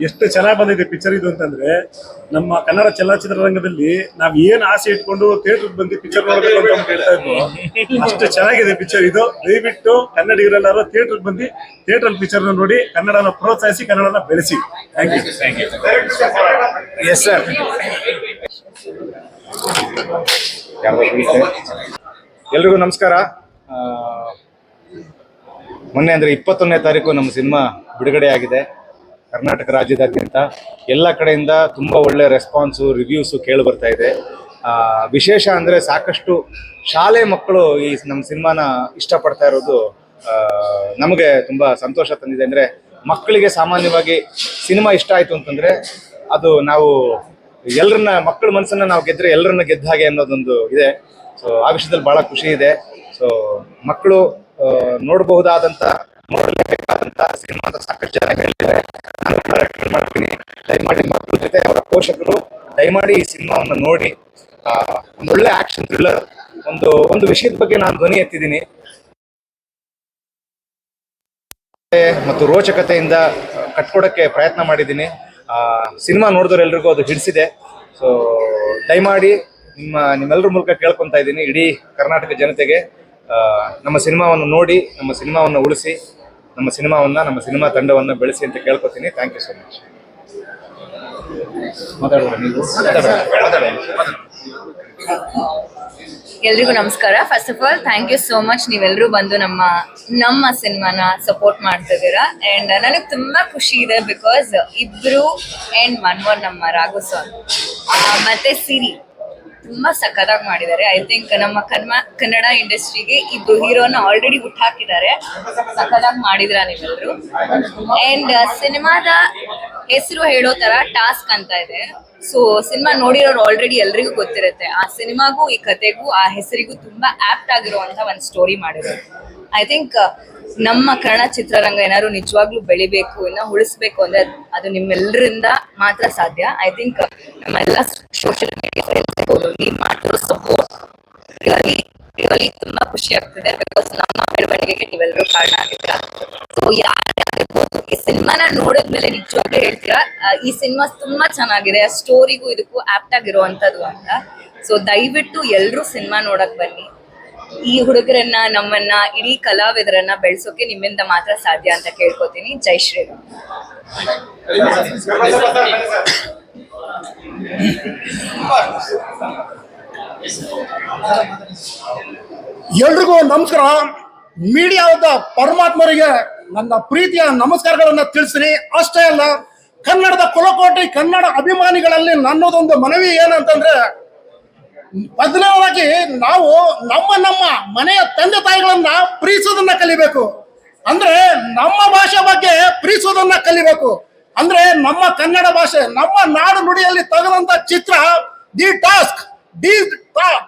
ಎಷ್ಟು ಚೆನ್ನಾಗಿ ಬಂದಿದೆ ಪಿಕ್ಚರ್ ಇದು ಅಂತಂದ್ರೆ ನಮ್ಮ ಕನ್ನಡ ಚಲನಚಿತ್ರ ರಂಗದಲ್ಲಿ ನಾವ್ ಏನ್ ಆಸೆ ಇಟ್ಕೊಂಡು ಥಿಯೇಟರ್ ಬಂದು ಪಿಕ್ಚರ್ ನೋಡಬೇಕು ಅಂತ ಹೇಳ್ತಾ ಇದ್ವು ಅಷ್ಟು ಚೆನ್ನಾಗಿದೆ ಪಿಕ್ಚರ್ ಇದು. ದಯವಿಟ್ಟು ಕನ್ನಡಿಗರೆಲ್ಲರೂ ಥಿಯೇಟರ್ ಬಂದು ಥಿಯೇಟರ್ ಪಿಕ್ಚರ್ ನೋಡಿ ಕನ್ನಡನ ಪ್ರೋತ್ಸಾಹಿಸಿ ಕನ್ನಡನ ಬೆಳೆಸಿ. Thank you thank you yes sir. ಎಲ್ರಿಗೂ ನಮಸ್ಕಾರ. ಮೊನ್ನೆ ಅಂದರೆ ಇಪ್ಪತ್ತೊಂದನೇ ತಾರೀಕು ನಮ್ಮ ಸಿನಿಮಾ ಬಿಡುಗಡೆ ಆಗಿದೆ. ಕರ್ನಾಟಕ ರಾಜ್ಯದಾದ್ಯಂತ ಎಲ್ಲ ಕಡೆಯಿಂದ ತುಂಬ ಒಳ್ಳೆ ರೆಸ್ಪಾನ್ಸು ರಿವ್ಯೂಸು ಕೇಳಿ ಬರ್ತಾ ಇದೆ. ವಿಶೇಷ ಅಂದರೆ ಸಾಕಷ್ಟು ಶಾಲೆ ಮಕ್ಕಳು ಈ ನಮ್ಮ ಸಿನಿಮಾನ ಇಷ್ಟಪಡ್ತಾ ಇರೋದು ನಮಗೆ ತುಂಬ ಸಂತೋಷ ತಂದಿದೆ. ಅಂದರೆ ಮಕ್ಕಳಿಗೆ ಸಾಮಾನ್ಯವಾಗಿ ಸಿನಿಮಾ ಇಷ್ಟ ಆಯಿತು ಅಂತಂದರೆ ಅದು ನಾವು ಎಲ್ಲರನ್ನ ಮಕ್ಕಳ ಮನಸ್ಸನ್ನ ನಾವು ಗೆದ್ರೆ ಎಲ್ಲರನ್ನ ಗೆದ್ದ ಹಾಗೆ ಅನ್ನೋದೊಂದು ಇದೆ. ಸೊ ಆ ವಿಷಯದಲ್ಲಿ ಬಹಳ ಖುಷಿ ಇದೆ. ಸೊ ಮಕ್ಕಳು ನೋಡಬಹುದಾದಂತ, ನೋಡಲೇಬೇಕಾದಂತ ಸಿನಿಮಾದ ಅಂತ ಸಾಕಷ್ಟು ಜನ ಹೇಳಿದ್ದಾರೆ. ನಾನು recommend ಮಾಡ್ತೀನಿ. ದಯಮಾಡಿ ಮಕ್ಕಳ ಜೊತೆ ಅವರ ಪೋಷಕರು ದಯಮಾಡಿ ಈ ಸಿನಿಮಾವನ್ನು ನೋಡಿ. ಒಂದು ಒಳ್ಳೆ ಆಕ್ಷನ್ ಥ್ರಿಲ್ಲರ್ ಒಂದು ಒಂದು ವಿಷಯದ ಬಗ್ಗೆ ನಾನು ಧ್ವನಿ ಎತ್ತಿದ್ದೀನಿ. ಮತ್ತು ರೋಚಕತೆಯಿಂದ ಕಟ್ಕೊಡಕ್ಕೆ ಪ್ರಯತ್ನ ಮಾಡಿದ್ದೀನಿ. ಸಿನಿಮಾ ನೋಡಿದವರೆಲ್ರಿಗೂ ಅದು ಹಿಡಿಸಿದೆ. ಸೊ ದಯಮಾಡಿ ನಿಮ್ಮ ನಿಮ್ಮೆಲ್ಲರ ಮೂಲಕ ಕೇಳ್ಕೊತಾ ಇದ್ದೀನಿ. ಇಡೀ ಕರ್ನಾಟಕ ಜನತೆಗೆ ನಮ್ಮ ಸಿನಿಮಾವನ್ನು ನೋಡಿ, ನಮ್ಮ ಸಿನಿಮಾವನ್ನು ಉಳಿಸಿ, ನಮ್ಮ ಸಿನಿಮಾವನ್ನು, ನಮ್ಮ ಸಿನಿಮಾ ತಂಡವನ್ನು ಬೆಳೆಸಿ ಅಂತ ಕೇಳ್ಕೊತೀನಿ. ಥ್ಯಾಂಕ್ ಯು ಸೊ ಮಚ್ ಎಲ್ರಿಗೂ ನಮಸ್ಕಾರ. First of all thank you so much ನೀವೆಲ್ಲರೂ ಬಂದು ನಮ್ಮ ನಮ್ಮ ಸಿನಿಮಾನ ಸಪೋರ್ಟ್ ಮಾಡ್ತಿದ್ದೀರಾ. ಅಂಡ್ ನನಗೆ ತುಂಬಾ ಖುಷಿ ಇದೆ ಬಿಕಾಸ್ ಇಬ್ರು ಆ್ಯಂಡ್ ಮನ್ಮೋಹನ್ ನಮ್ಮ ರಾಘು ಸರ್ ಮತ್ತೆ ಸಿರಿ. ತುಂಬಾ ಸಖತ್ತಾಗಿ ಮಾಡಿದ್ದಾರೆ. ಐ ಥಿಂಕ್ ನಮ್ಮ ಕನ್ಮ ಕನ್ನಡ ಇಂಡಸ್ಟ್ರಿಗೆ ಇಬ್ರು ಹೀರೋನ ಆಲ್ರೆಡಿ ಹುಟ್ಟಾಕಿದ್ದಾರೆ ಸಖತ್ತಾಗಿ ಮಾಡಿದ್ರ ನೀವೆಲ್ಲರೂ ಅಂಡ್ ಸಿನಿಮಾದ ಹೆಸರು ಹೇಳೋ ತರ ಟಾಸ್ಕ್ ಅಂತ ಇದೆ. ಸೊ ಸಿನಿಮಾ ನೋಡಿರೋರು ಆಲ್ರೆಡಿ ಎಲ್ರಿಗೂ ಗೊತ್ತಿರುತ್ತೆ. ಆ ಸಿನಿಮಾಗೂ, ಈ ಕತೆಗೂ, ಆ ಹೆಸರಿಗೂ ತುಂಬಾ ಆಪ್ಟ್ ಆಗಿರುವಂತ ಒಂದು ಸ್ಟೋರಿ ಮಾಡಿರೋದು ಐ ಥಿಂಕ್ ನಮ್ಮ ಕನ್ನಡ ಚಿತ್ರರಂಗ ಏನಾದ್ರು ನಿಜವಾಗ್ಲೂ ಬೆಳಿಬೇಕು, ಇನ್ನ ಉಳಿಸ್ಬೇಕು ಅಂದ್ರೆ ಅದ್- ನಿಮ್ಮೆಲ್ಲರಿಂದ ಮಾತ್ರ ಸಾಧ್ಯ. ಐ ಥಿಂಕ್ ನಮ್ಮೆಲ್ಲ ಸೋಷಿಯಲ್ ಮೀಡಿಯಾ ಸಪೋರ್ಟ್ ರಿಯಲಿ ತುಂಬಾ ಖುಷಿ ಆಗ್ತಿದೆ ಬಿಕಾಸ್ ನಮ್ಮ ಬೆಳವಣಿಗೆಗೆ ನೀವೆಲ್ಲರೂ ಕಾರಣ ಆಗಿದ್ದೀರಾ. ಸೊ ಯಾರೇ ಆಗಿರ್ಬೋದು ಈ ಸಿನಿಮಾನ ನೋಡಿದ್ಮೇಲೆ ನಿಜವಾಗ್ಲೂ ಹೇಳ್ತೀರಾ? ಈ ಸಿನಿಮಾ ತುಂಬಾ ಚೆನ್ನಾಗಿದೆ ಸ್ಟೋರಿಗೂ ಇದಕ್ಕೂ ಆಪ್ಟ್ ಆಗಿರುವಂತದ್ದು ಅಂತ. ಸೊ ದಯವಿಟ್ಟು ಎಲ್ಲರೂ ಸಿನಿಮಾ ನೋಡಕ್ ಬನ್ನಿ. ಈ ಹುಡುಗರನ್ನ, ನಮ್ಮನ್ನ, ಇಡೀ ಕಲಾವಿದರನ್ನ ಬೆಳೆಸೋಕೆ ನಿಮ್ಮಿಂದ ಮಾತ್ರ ಸಾಧ್ಯ ಅಂತ ಕೇಳ್ಕೊತೀನಿ. ಜೈ ಶ್ರೀರಾಮ್. ಎಲ್ರಿಗೂ ನಮಸ್ಕಾರ. ಮೀಡಿಯಾದ ಪರಮಾತ್ಮರಿಗೆ ನನ್ನ ಪ್ರೀತಿಯ ನಮಸ್ಕಾರಗಳನ್ನ ತಿಳಿಸ್ರಿ ಅಷ್ಟೇ ಅಲ್ಲ, ಕನ್ನಡದ ಕುಲಕೋಟಿ, ಕನ್ನಡ ಅಭಿಮಾನಿಗಳಲ್ಲಿ ನನ್ನದೊಂದು ಮನವಿ ಏನಂತಂದ್ರೆ ಮೊದಲನೇದಾಗಿ ನಾವು ನಮ್ಮ ನಮ್ಮ ಮನೆಯ ತಂದೆ ತಾಯಿಗಳನ್ನ ಪ್ರೀತಿಸೋದನ್ನ ಕಲಿಬೇಕು. ಅಂದ್ರೆ ನಮ್ಮ ಭಾಷೆ ಬಗ್ಗೆ ಪ್ರೀತಿಸೋದನ್ನ ಕಲಿಬೇಕು. ಅಂದ್ರೆ ನಮ್ಮ ಕನ್ನಡ ಭಾಷೆ, ನಮ್ಮ ನಾಡು ನುಡಿಯಲ್ಲಿ ತೆಗೆದಂತ ಚಿತ್ರ ದಿ ಟಾಸ್ಕ್ ದಿ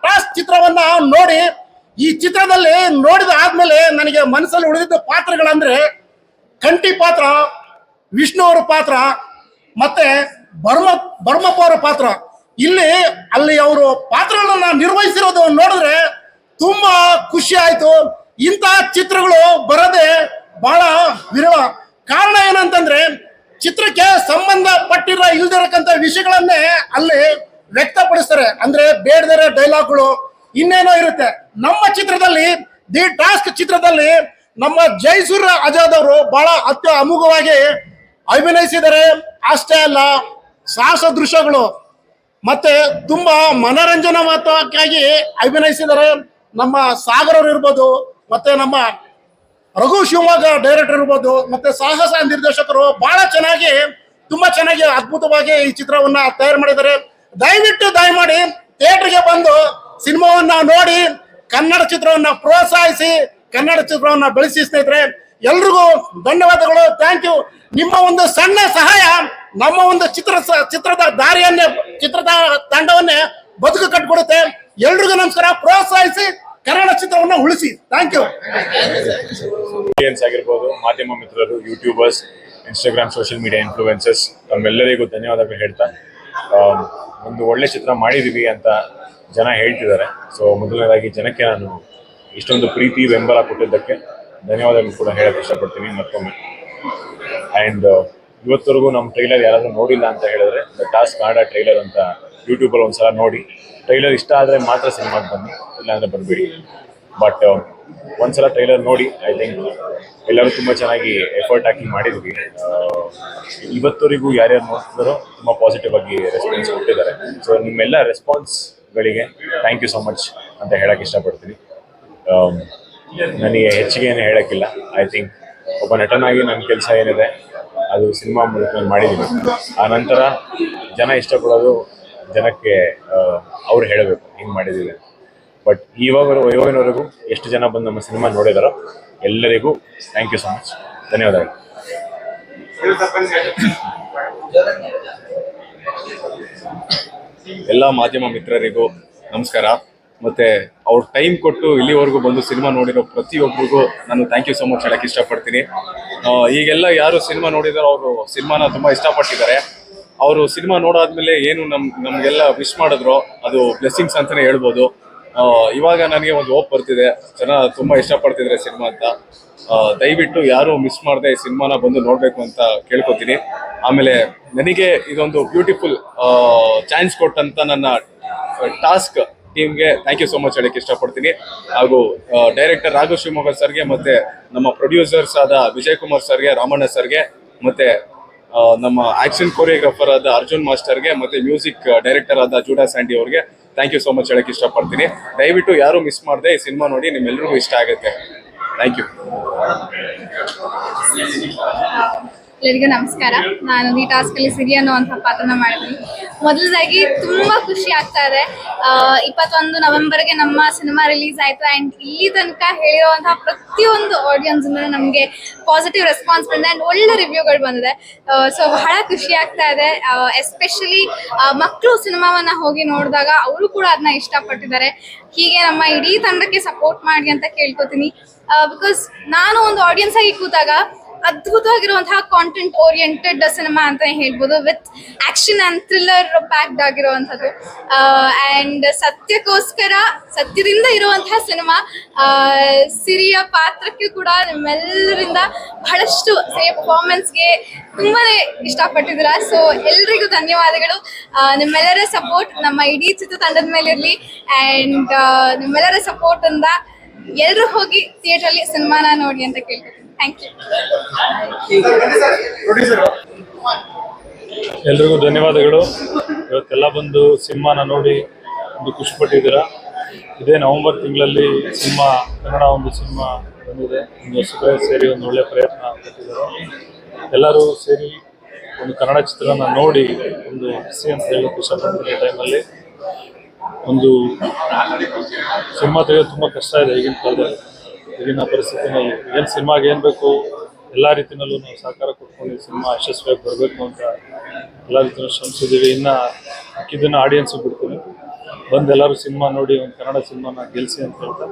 ಟಾಸ್ಕ್ ಚಿತ್ರವನ್ನ ನೋಡಿ, ಈ ಚಿತ್ರದಲ್ಲಿ ನೋಡಿದ ಆದ್ಮೇಲೆ ನನಗೆ ಮನಸ್ಸಲ್ಲಿ ಉಳಿದಿದ್ದ ಪಾತ್ರಗಳಂದ್ರೆ ಕಂಠಿ ಪಾತ್ರ, ವಿಷ್ಣು ಅವರ ಪಾತ್ರ, ಮತ್ತೆ ಬರ್ಮ, ಬರ್ಮಪ್ಪ ಅವರ ಪಾತ್ರ. ಇಲ್ಲಿ ಅಲ್ಲಿ ಅವರು ಪಾತ್ರಗಳನ್ನ ನಿರ್ವಹಿಸಿರೋದು ನೋಡಿದ್ರೆ ತುಂಬಾ ಖುಷಿ ಆಯ್ತು. ಇಂತಹ ಚಿತ್ರಗಳು ಬರದೆ ಬಹಳ ವಿರಳ. ಕಾರಣ ಏನಂತಂದ್ರೆ ಚಿತ್ರಕ್ಕೆ ಸಂಬಂಧಪಟ್ಟಿರೋ ಇಲ್ದಿರಕ್ಕಂತ ವಿಷಯಗಳನ್ನೇ ಅಲ್ಲಿ ವ್ಯಕ್ತಪಡಿಸ್ತಾರೆ. ಅಂದ್ರೆ ಬೇಡದಿರೋ ಡೈಲಾಗ್ಗಳು ಇನ್ನೇನೋ ಇರುತ್ತೆ. ನಮ್ಮ ಚಿತ್ರದಲ್ಲಿ, ದಿ ಟಾಸ್ಕ್ ಚಿತ್ರದಲ್ಲಿ ನಮ್ಮ ಜೈಸೂರ್ ಆಜಾದ್ ಅವರು ಬಹಳ ಅತ್ಯ ಅಮೋಘವಾಗಿ ಅಭಿನಯಿಸಿದರೆ ಅಷ್ಟೇ ಅಲ್ಲ, ಸಾಹಸ ದೃಶ್ಯಗಳು. ಮತ್ತೆ ತುಂಬಾ ಮನರಂಜನಾತ್ಮಕವಾಗಿ ಅಭಿನಯಿಸಿದರೆ ನಮ್ಮ ಸಾಗರ್ ಅವರು ಇರ್ಬೋದು, ಮತ್ತೆ ನಮ್ಮ ರಘು ಶಿವಮೊಗ್ಗ ಡೈರೆಕ್ಟರ್ ಇರ್ಬೋದು, ಮತ್ತೆ ಸಾಹಸ ನಿರ್ದೇಶಕರು ಬಹಳ ಚೆನ್ನಾಗಿ, ತುಂಬಾ ಚೆನ್ನಾಗಿ ಅದ್ಭುತವಾಗಿ ಈ ಚಿತ್ರವನ್ನ ತಯಾರು ಮಾಡಿದ್ದಾರೆ. ದಯವಿಟ್ಟು ದಯಮಾಡಿ ಥಿಯೇಟರ್ಗೆ ಬಂದು ಸಿನಿಮಾವನ್ನ ನೋಡಿ, ಕನ್ನಡ ಚಿತ್ರವನ್ನ ಪ್ರೋತ್ಸಾಹಿಸಿ, ಕನ್ನಡ ಚಿತ್ರವನ್ನ ಬೆಳೆಸಿ ಸ್ನೇಹಿತರೆ. ಎಲ್ರಿಗೂ ಧನ್ಯವಾದಗಳು. ಥ್ಯಾಂಕ್ ಯು ನಿಮ್ಮ ಒಂದು ಸಣ್ಣ ಸಹಾಯ ನಮ್ಮ ಒಂದು ಚಿತ್ರ ಚಿತ್ರದ ದಾರಿಯನ್ನೇ, ಚಿತ್ರದ ತಂಡವನ್ನೇ ಬದುಕು ಕಟ್ಕೊಡುತ್ತೆ. ಎಲ್ರಿಗೂ ನಮಸ್ಕಾರ. ಪ್ರೋತ್ಸಾಹಿಸಿ ಕನ್ನಡ ಚಿತ್ರವನ್ನ ಉಳಿಸಿ. ಥ್ಯಾಂಕ್ ಯು ಆಡಿಯನ್ಸ್ ಆಗಿರ್ಬೋದು, ಮಾಧ್ಯಮ ಮಿತ್ರರು YouTubers Instagram social media influences ತಮ್ಮೆಲ್ಲರಿಗೂ ಧನ್ಯವಾದಗಳು ಹೇಳ್ತಾ. ಒಂದು ಒಳ್ಳೆ ಚಿತ್ರ ಮಾಡಿದೀವಿ ಅಂತ ಜನ ಹೇಳ್ತಿದ್ದಾರೆ. ಸೊ ಮೊದಲನೇದಾಗಿ ಜನಕ್ಕೆ ನಾನು ಇಷ್ಟೊಂದು ಪ್ರೀತಿ, ಬೆಂಬಲ ಕೊಟ್ಟಿದ್ದಕ್ಕೆ ಧನ್ಯವಾದಗಳು ಕೂಡ ಹೇಳಕ್ಕೆ ಇಷ್ಟಪಡ್ತೀನಿ. ಮತ್ತೊಮ್ಮೆ. ಆ್ಯಂಡ್ ಇವತ್ತವರೆಗೂ ನಮ್ಮ ಟ್ರೈಲರ್ ಯಾರಾದರೂ ನೋಡಿಲ್ಲ ಅಂತ ಹೇಳಿದ್ರೆ ದ ಟಾಸ್ಕ್ ಕಾಡ ಟ್ರೈಲರ್ ಅಂತ ಯೂಟ್ಯೂಬಲ್ಲಿ ಒಂದ್ಸಲ ನೋಡಿ. ಟ್ರೈಲರ್ ಇಷ್ಟ ಆದರೆ ಮಾತ್ರ ಸಿನಿಮಾಗೆ ಬನ್ನಿ ಇಲ್ಲಾಂದರೆ ಬರಬೇಡಿ. ಬಟ್ ಒಂದ್ಸಲ ಟ್ರೈಲರ್ ನೋಡಿ ಐ ಥಿಂಕ್ ಎಲ್ಲರೂ ತುಂಬ ಚೆನ್ನಾಗಿ ಎಫರ್ಟ್ ಹಾಕಿ ಮಾಡಿದ್ವಿ. ಇವತ್ತವರಿಗೂ ಇವತ್ತವರೆಗೂ ಯಾರ್ಯಾರು ನೋಡ್ತಿದ್ದಾರೋ ತುಂಬ ಪಾಸಿಟಿವ್ ಆಗಿ ರೆಸ್ಪಾನ್ಸ್ ಕೊಟ್ಟಿದ್ದಾರೆ. ಸೊ ನಿಮ್ಮೆಲ್ಲ ರೆಸ್ಪಾನ್ಸ್ಗಳಿಗೆ ಥ್ಯಾಂಕ್ ಯು ಸೊ ಮಚ್ ಅಂತ ಹೇಳಕ್ಕೆ ಇಷ್ಟಪಡ್ತೀನಿ. ಆಮ್, ನನಗೆ ಹೆಚ್ಚಿಗೆ ಏನು ಹೇಳೋಕ್ಕಿಲ್ಲ. ಐ ಥಿಂಕ್ ಒಬ್ಬ ನಟನಾಗಿ ನನ್ನ ಕೆಲಸ ಏನಿದೆ ಅದು ಸಿನಿಮಾ ಮೂಲಕ ಮಾಡಿದ್ದೀನಿ. ಆ ನಂತರ ಜನ ಇಷ್ಟಪಡೋದು ಜನಕ್ಕೆ ಅವ್ರು ಹೇಳಬೇಕು, ಹಿಂಗೆ ಮಾಡಿದ್ದೀವಿ ಬಟ್ ಇವಾಗ ಇವಾಗಿನವರೆಗೂ ಎಷ್ಟು ಜನ ಬಂದು ನಮ್ಮ ಸಿನಿಮಾ ನೋಡಿದಾರೋ ಎಲ್ಲರಿಗೂ ಥ್ಯಾಂಕ್ ಯು ಸೊ ಮಚ್ ಧನ್ಯವಾದಗಳು. ಎಲ್ಲ ಮಾಧ್ಯಮ ಮಿತ್ರರಿಗೂ ನಮಸ್ಕಾರ. ಮತ್ತೆ ಅವ್ರ ಟೈಮ್ ಕೊಟ್ಟು ಇಲ್ಲಿವರೆಗೂ ಬಂದು ಸಿನಿಮಾ ನೋಡಿರೋ ಪ್ರತಿಯೊಬ್ಬರಿಗೂ ನಾನು ಥ್ಯಾಂಕ್ ಯು ಸೊ ಮಚ್ ಹೇಳಕ್ಕೆ ಇಷ್ಟಪಡ್ತೀನಿ. ಈಗೆಲ್ಲ ಯಾರು ಸಿನಿಮಾ ನೋಡಿದ್ರು ಅವರು ಸಿನಿಮಾನ ತುಂಬಾ ಇಷ್ಟಪಟ್ಟಿದ್ದಾರೆ. ಅವರು ಸಿನಿಮಾ ನೋಡಾದ್ಮೇಲೆ ಏನು ನಮ್, ನಮ್ಗೆಲ್ಲ ವಿಶ್ ಮಾಡಿದ್ರು, ಅದು ಬ್ಲೆಸ್ಸಿಂಗ್ಸ್ ಅಂತಾನೆ ಹೇಳ್ಬೋದು. ಇವಾಗ ನನಗೆ ಒಂದು ಹೋಪ್ ಬರ್ತಿದೆ. ಜನ ತುಂಬಾ ಇಷ್ಟಪಡ್ತಿದ್ದಾರೆ ಸಿನಿಮಾ ಅಂತ. ದಯವಿಟ್ಟು ಯಾರು ಮಿಸ್ ಮಾಡದೆ ಈ ಸಿನಿಮಾನ ಬಂದು ನೋಡ್ಬೇಕು ಅಂತ ಕೇಳ್ಕೊತೀನಿ. ಆಮೇಲೆ ನನಗೆ ಇದೊಂದು ಬ್ಯೂಟಿಫುಲ್ ಚಾನ್ಸ್ ಕೊಟ್ಟಂತ ನನ್ನ ಟಾಸ್ಕ್ ಟೀಮ್ಗೆ ಥ್ಯಾಂಕ್ ಯು ಸೋ ಮಚ್ ಹೇಳಕ್ಕೆ ಇಷ್ಟಪಡ್ತೀನಿ. ಹಾಗೂ ಡೈರೆಕ್ಟರ್ ರಾಘು ಶಿವಮೊಗ್ಗ ಸರ್ಗೆ ಮತ್ತೆ ನಮ್ಮ ಪ್ರೊಡ್ಯೂಸರ್ಸ್ ಆದ ವಿಜಯ್ ಕುಮಾರ್ ಸರ್ಗೆ, ರಾಮಣ್ಣ ಸರ್ಗೆ ಮತ್ತೆ ನಮ್ಮ ಆಕ್ಷನ್ ಕೊರಿಯೋಗ್ರಾಫರ್ ಆದ ಅರ್ಜುನ್ ಮಾಸ್ಟರ್ಗೆ ಮತ್ತೆ ಮ್ಯೂಸಿಕ್ ಡೈರೆಕ್ಟರ್ ಆದ ಜೂಡಾ ಸ್ಯಾಂಡಿ ಅವ್ರಿಗೆ ಥ್ಯಾಂಕ್ ಯು ಸೋ ಮಚ್ ಹೇಳಕ್ಕೆ ಇಷ್ಟಪಡ್ತೀನಿ. ದಯವಿಟ್ಟು ಯಾರು ಮಿಸ್ ಮಾಡದೆ ಈ ಸಿನಿಮಾ ನೋಡಿ ನಿಮ್ಮೆಲ್ಲರಿಗೂ ಇಷ್ಟ ಆಗುತ್ತೆ. ಥ್ಯಾಂಕ್ ಯು ಎಲ್ಲರಿಗೂ ನಮಸ್ಕಾರ. ನಾನು ಈ ಟಾಸ್ಕಲ್ಲಿ ಸಿರಿ ಅನ್ನುವಂಥ ಪಾತ್ರನ ಮಾಡಿದ್ದೀನಿ. ಮೊದಲದಾಗಿ ತುಂಬಾ ಖುಷಿ ಆಗ್ತಾ ಇದೆ. ಇಪ್ಪತ್ತೊಂದು ನವೆಂಬರ್ಗೆ ನಮ್ಮ ಸಿನಿಮಾ ರಿಲೀಸ್ ಆಯ್ತು ಅಂಡ್ ಇಲ್ಲಿ ತನಕ ಹೇಳಿರುವಂತಹ ಪ್ರತಿಯೊಂದು ಆಡಿಯನ್ಸ್ ನಮಗೆ ಪಾಸಿಟಿವ್ ರೆಸ್ಪಾನ್ಸ್ ಬಂದಿದೆ ಅಂಡ್ ಒಳ್ಳೆ ರಿವ್ಯೂಗಳು ಬಂದಿದೆ. ಸೊ ಬಹಳ ಖುಷಿ ಆಗ್ತಾ ಇದೆ. ಎಸ್ಪೆಷಲಿ ಮಕ್ಕಳು ಸಿನಿಮಾವನ್ನ ಹೋಗಿ ನೋಡಿದಾಗ ಅವರು ಕೂಡ ಅದನ್ನ ಇಷ್ಟಪಟ್ಟಿದ್ದಾರೆ. ಹೀಗೆ ನಮ್ಮ ಇಡೀ ತಂಡಕ್ಕೆ ಸಪೋರ್ಟ್ ಮಾಡಿ ಅಂತ ಕೇಳ್ಕೊತೀನಿ. ಬಿಕಾಸ್ ನಾನು ಒಂದು ಆಡಿಯನ್ಸ್ ಆಗಿ ಕೂತಾಗ ಅದ್ಭುತವಾಗಿರುವಂತಹ ಕಾಂಟೆಂಟ್ ಓರಿಯೆಂಟೆಡ್ ಸಿನಿಮಾ ಅಂತ ಹೇಳ್ಬೋದು with action and thriller packed ಆಗಿರುವಂಥದ್ದು. ಅಂಡ್ ಸತ್ಯಕ್ಕೋಸ್ಕರ, ಸತ್ಯದಿಂದ ಇರುವಂತಹ ಸಿನಿಮಾ ಸಿರಿಯ ಪಾತ್ರಕ್ಕೆ ಕೂಡ ನಿಮ್ಮೆಲ್ಲರಿಂದ ಬಹಳಷ್ಟು ಸಿರಿಯ ಪರ್ಫಾರ್ಮೆನ್ಸ್ಗೆ ತುಂಬಾನೇ ಇಷ್ಟಪಟ್ಟಿದ್ದೀರಾ. ಸೊ ಎಲ್ರಿಗೂ ಧನ್ಯವಾದಗಳು. ನಿಮ್ಮೆಲ್ಲರ ಸಪೋರ್ಟ್ ನಮ್ಮ ಇಡೀ ಚಿತ್ರತಂಡದ ಮೇಲೆ ಇರಲಿ. ಅಂಡ್ ನಿಮ್ಮೆಲ್ಲರ ಸಪೋರ್ಟ್ ಇಂದ ಎಲ್ಲರೂ ಹೋಗಿ ಥಿಯೇಟರ್ ಅಲ್ಲಿ ಸಿನಿಮಾನ ನೋಡಿ ಅಂತ ಕೇಳ್ಕೊತೀನಿ. ಥ್ಯಾಂಕ್ ಎಲ್ರಿಗೂ ಧನ್ಯವಾದಗಳು. ಇವತ್ತೆಲ್ಲ ಬಂದು ಸಿನಿಮಾನ ನೋಡಿ ಒಂದು ಖುಷಿ ಪಟ್ಟಿದ್ದೀರಾ? ಇದೇ ನವೆಂಬರ್ ತಿಂಗಳಲ್ಲಿ ಸಿನಿಮಾ ಕನ್ನಡ ಒಂದು ಸಿನಿಮಾ ಬಂದಿದೆ. ಒಂದು ಸೇರಿ ಒಂದು ಒಳ್ಳೆ ಪ್ರಯತ್ನ ಪಟ್ಟಿದ್ದಾರೆ. ಎಲ್ಲರೂ ಸೇರಿ ಒಂದು ಕನ್ನಡ ಚಿತ್ರನ ನೋಡಿ ಒಂದು ಖುಷಿ ಅಂತ ಇಷ್ಟಪಡ್ತೀನಿ ಈ ಟೈಮಲ್ಲಿ. ಒಂದು ಸಿನಿಮಾ ತೆಗೆಯೋದು ತುಂಬ ಕಷ್ಟ ಇದೆ ಈಗಿನ ಕಾಲದಲ್ಲಿ. ಈಗಿನ ಪರಿಸ್ಥಿತಿನಲ್ಲಿ ಏನು ಸಿನಿಮಾಗೆ ಏನು ಬೇಕು, ಎಲ್ಲ ರೀತಿಯಲ್ಲೂ ನಾವು ಸಹಕಾರ ಕೊಟ್ಕೊಂಡು ಸಿನಿಮಾ ಯಶಸ್ವಿಯಾಗಿ ಬರಬೇಕು ಅಂತ ಎಲ್ಲ ರೀತಿಯಲ್ಲೂ ಶ್ರಮಿಸಿದ್ದೀವಿ. ಇನ್ನು ಇದನ್ನ ಆಡಿಯನ್ಸ್ ಬಿಡ್ತೀನಿ. ಬಂದು ಎಲ್ಲರೂ ಸಿನಿಮಾ ನೋಡಿ ಒಂದು ಕನ್ನಡ ಸಿನಿಮಾನ ಗೆಲ್ಲಿಸಿ ಅಂತ ಹೇಳ್ತಾ